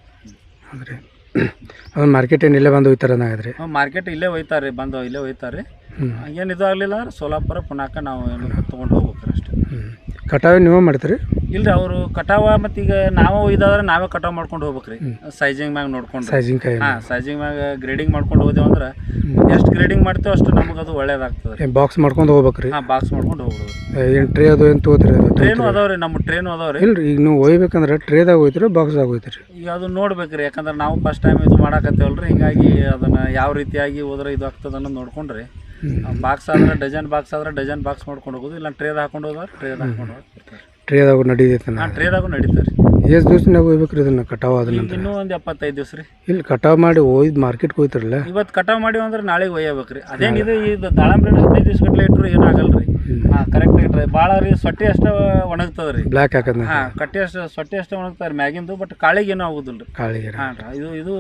ಅಂದ್ರೆ ಅದು ಮಾರ್ಕೆಟ್ ಏನು ಇಲ್ಲೇ ಬಂದು ಅನ್ನಂಗಾದ್ರೆ ಮಾರ್ಕೆಟ್ ಇಲ್ಲೇ ಒಯ್ತಾರೆ ಬಂದು ಇಲ್ಲೇ ಒಯ್ತಾರೆ ಇದು ಆಗಲಿಲ್ಲ ಅಂದ್ರೆ ಸೋಲಾಪುರ ಪುನಾಕ ನಾವು ಏನು ತೊಗೊಂಡು ಹೋಗ್ಬೇಕು ಅಷ್ಟೇ. ಕಟಾವು ನೀವೇ ಮಾಡ್ತೀರಿ? ಇಲ್ರಿ ಅವರು ಕಟಾವ ಮತ್ತು ಈಗ ನಾವೇ ಇದಾದ್ರೆ ನಾವೇ ಕಟಾವ್ ಮಾಡ್ಕೊಂಡು ಹೋಗ್ಬೇಕ್ರಿ. ಸೈಜಿಂಗ್ ಮ್ಯಾಗ ನೋಡ್ಕೊಂಡು ಸೈಜಿಂಗ್ ಕಾಯಿ ಹಾಂ ಸೈಜಿಂಗ್ ಮ್ಯಾಗ ಗ್ರೇಡಿಂಗ್ ಮಾಡ್ಕೊಂಡು ಹೋದೇವು ಅಂದ್ರೆ ಎಷ್ಟು ಗ್ರೇಡಿಂಗ್ ಮಾಡ್ತೇವೆ ಅಷ್ಟು ನಮಗೆ ಅದು ಒಳ್ಳೇದಾಗ್ತದೆ ರೀ. ಬಾಕ್ಸ್ ಮಾಡ್ಕೊಂಡು ಹೋಗ್ಬೇಕ್ರಿ. ಹಾಂ ಬಾಕ್ಸ್ ಮಾಡ್ಕೊಂಡು ಹೋಗ್ಬೋದು ಏನು ಟ್ರೇ ಅದು ಏನು ತೊಗೋತೀರಿ ಅದು ಟ್ರೇನು ಅದಾವ್ರಿ ನಮ್ಮ ಟ್ರೇನು ಅದಾವ್ರಿ ಇಲ್ರಿ ಈಗ ನೀವು ಒಯ್ಬೇಕಂದ್ರೆ ಟ್ರೇದಾಗ ಹೋಯ್ತೀರಿ ಬಾಕ್ಸ್ದಾಗ ಹೋಯ್ತೀರಿ ಈಗ ಅದು ನೋಡ್ಬೇಕ್ರಿ ಯಾಕಂದ್ರೆ ನಾವು ಫಸ್ಟ್ ಟೈಮ್ ಇದು ಮಾಡಾಕತ್ತೇವಲ್ರಿ. ಹಿಂಗಾಗಿ ಅದನ್ನ ಯಾವ ರೀತಿಯಾಗಿ ಹೋದ್ರೆ ಇದು ಆಗ್ತದೆ ಅನ್ನೋದು ನೋಡ್ಕೊಂಡ್ರಿ ಬಾಕ್ಸ್ ಆದ್ರೆ ಡಜನ್ ಬಾಕ್ಸ್ ಆದ್ರೆ ಡಜನ್ ಬಾಕ್ಸ್ ಮಾಡ್ಕೊಂಡು ಹೋಗೋದು ಇಲ್ಲ ಟ್ರೇದ ಹಾಕೊಂಡು ಹೋದ್ರೆ ಟ್ರೇದ ಹಾಕೊಂಡು ಹೋಗ್ತಾರೆ ಟ್ರೇದಾಗ ನಡೀತೈತೆ ಹಾಂ ಟ್ರೇದಾಗೂ ನಡೀತಾರೆ ಎಷ್ಟು ದಿವ್ಸನಾಗ ಹೋಗ್ಬೇಕ್ರಿ ಇದನ್ನು ಕಟಾವು ಆದ ನಂತರ? ಇನ್ನೂ ಒಂದು ಎಪ್ಪತ್ತೈದು ದಿವಸ ರೀ. ಇಲ್ಲಿ ಕಟಾವು ಮಾಡಿ ಒಯ್ದು ಮಾರ್ಕೆಟ್ಗೆ ಹೋಯ್ತಿರಲ್ಲ? ಇವತ್ತು ಕಟಾವ್ ಮಾಡಿ ಅಂದ್ರೆ ನಾಳೆಗೆ ಒಯ್ಯಬೇಕ್ರಿ. ಅದೇನಿದೆ ಇದು ದಾಳಂಬ್ರಿ ಹದಿನೈದು ದಿವಸ ಗಟ್ಟಲೆ ಇಟ್ಟರು ಏನೂ ಆಗಲ್ಲ ರೀ. ಹಾಂ ಕರೆಕ್ಟಾಗಿ ಭಾಳ ರೀ ಸೊಟ್ಟೆ ಅಷ್ಟೇ ಒಣಗ್ತದೆ ರೀ. ಬ್ಲ್ಯಾಕ್ ಹಾಕದ್ ಹಾಂ ಕಟ್ಟಿ ಅಷ್ಟು ಸೊಟ್ಟಿ ಅಷ್ಟೇ ಒಣಗ್ತಾರೆ ಮ್ಯಾಗಿಂದು ಬಟ್ ಕಾಳಿಗೆ ಏನೂ ಆಗೋದಿಲ್ಲ ರೀ. ಕಾಳಿಗೆ ಹಾಂ ರೀ ಇದು ಇದು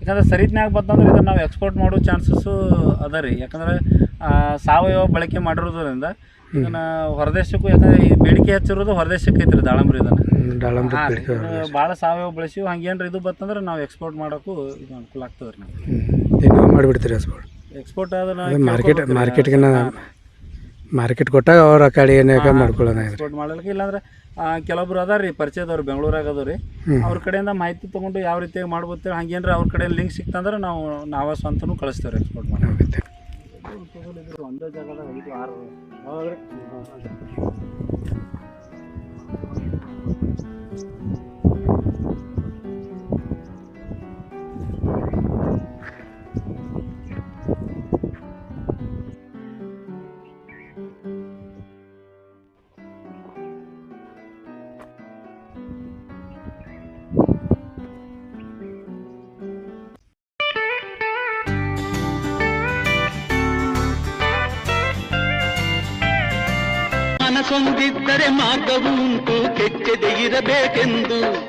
ಯಾಕಂದ್ರೆ ಸರಿತ್ನ್ಯಾಗ ಬಂತಂದ್ರೆ ಇದನ್ನು ನಾವು ಎಕ್ಸ್ಪೋರ್ಟ್ ಮಾಡೋ ಚಾನ್ಸಸ್ಸು ಅದ ರೀ. ಯಾಕಂದ್ರೆ ಸಾವಯವ ಬಳಕೆ ಮಾಡಿರೋದ್ರಿಂದ ಇದನ್ನು ಹೊರದೇಶಕ್ಕೂ ಯಾಕಂದ್ರೆ ಈ ಬೇಡಿಕೆ ಹೆಚ್ಚಿರೋದು ಹೊರದೇಶಕ್ಕೆ ಐತ್ರಿ ದಾಳಂಬ್ರಿ ಇದನ್ನ. ದಾಳಂಬ್ರಿ ಹಾಂ ಬೇಡಿಕೆ ಭಾಳ ಸಾವಯವ ಬಳಸಿವಿ ಹಂಗೇನ್ರಿ ಇದು ಬತ್ತಂದ್ರೆ ನಾವು ಎಕ್ಸ್ಪೋರ್ಟ್ ಮಾಡೋಕ್ಕೂ ಇದು ಅನುಕೂಲ ಆಗ್ತದ್ರಿ ನಮ್ಗೆ. ನೀವು ಮಾಡಿಬಿಡ್ತೀರಿ ಎಕ್ಸ್ಪೋರ್ಟ್ ಎಕ್ಸ್ಪೋರ್ಟ್ ಅದನ್ನು ಮಾರ್ಕೆಟ್ ಮಾರ್ಕೆಟ್ಗೆ ಮಾರ್ಕೆಟ್ ಕೊಟ್ಟಾಗ ಅವ್ರ ಆ ಕಡೆ ಮಾಡ್ಕೊಳ್ಳೋಣ ಎಕ್ಸ್ಪೋರ್ಟ್ ಮಾಡಲಿಕ್ಕೆ ಇಲ್ಲಾಂದ್ರೆ ಆ, ಕೆಲವೊಬ್ರು ಅದಾರ ರೀ ಪರಿಚಯದವ್ರು ಬೆಂಗಳೂರಾಗ ಅದಾವ ರೀ ಅವ್ರ ಕಡೆಯಿಂದ ಮಾಹಿತಿ ತೊಗೊಂಡು ಯಾವ ರೀತಿಯಾಗಿ ಮಾಡ್ಬೋದು ಹಂಗೇನ್ರ ಅವ್ರ ಕಡೆ ಲಿಂಕ್ ಸಿಕ್ತಂದ್ರೆ ನಾವು ನಾವೇ ಸ್ವಂತನೂ ಕಳಿಸ್ತೇವೆ ರೀ ಎಕ್ಸ್ಪೋರ್ಟ್ ಮಾಡಿ ಒಂದೇ ಜಾಗದಾಗ ಐದು ಆರು. ಮಾರ್ಗವುಂಟು ಕೆಚ್ಚದೆ ಇರಬೇಕೆಂದು.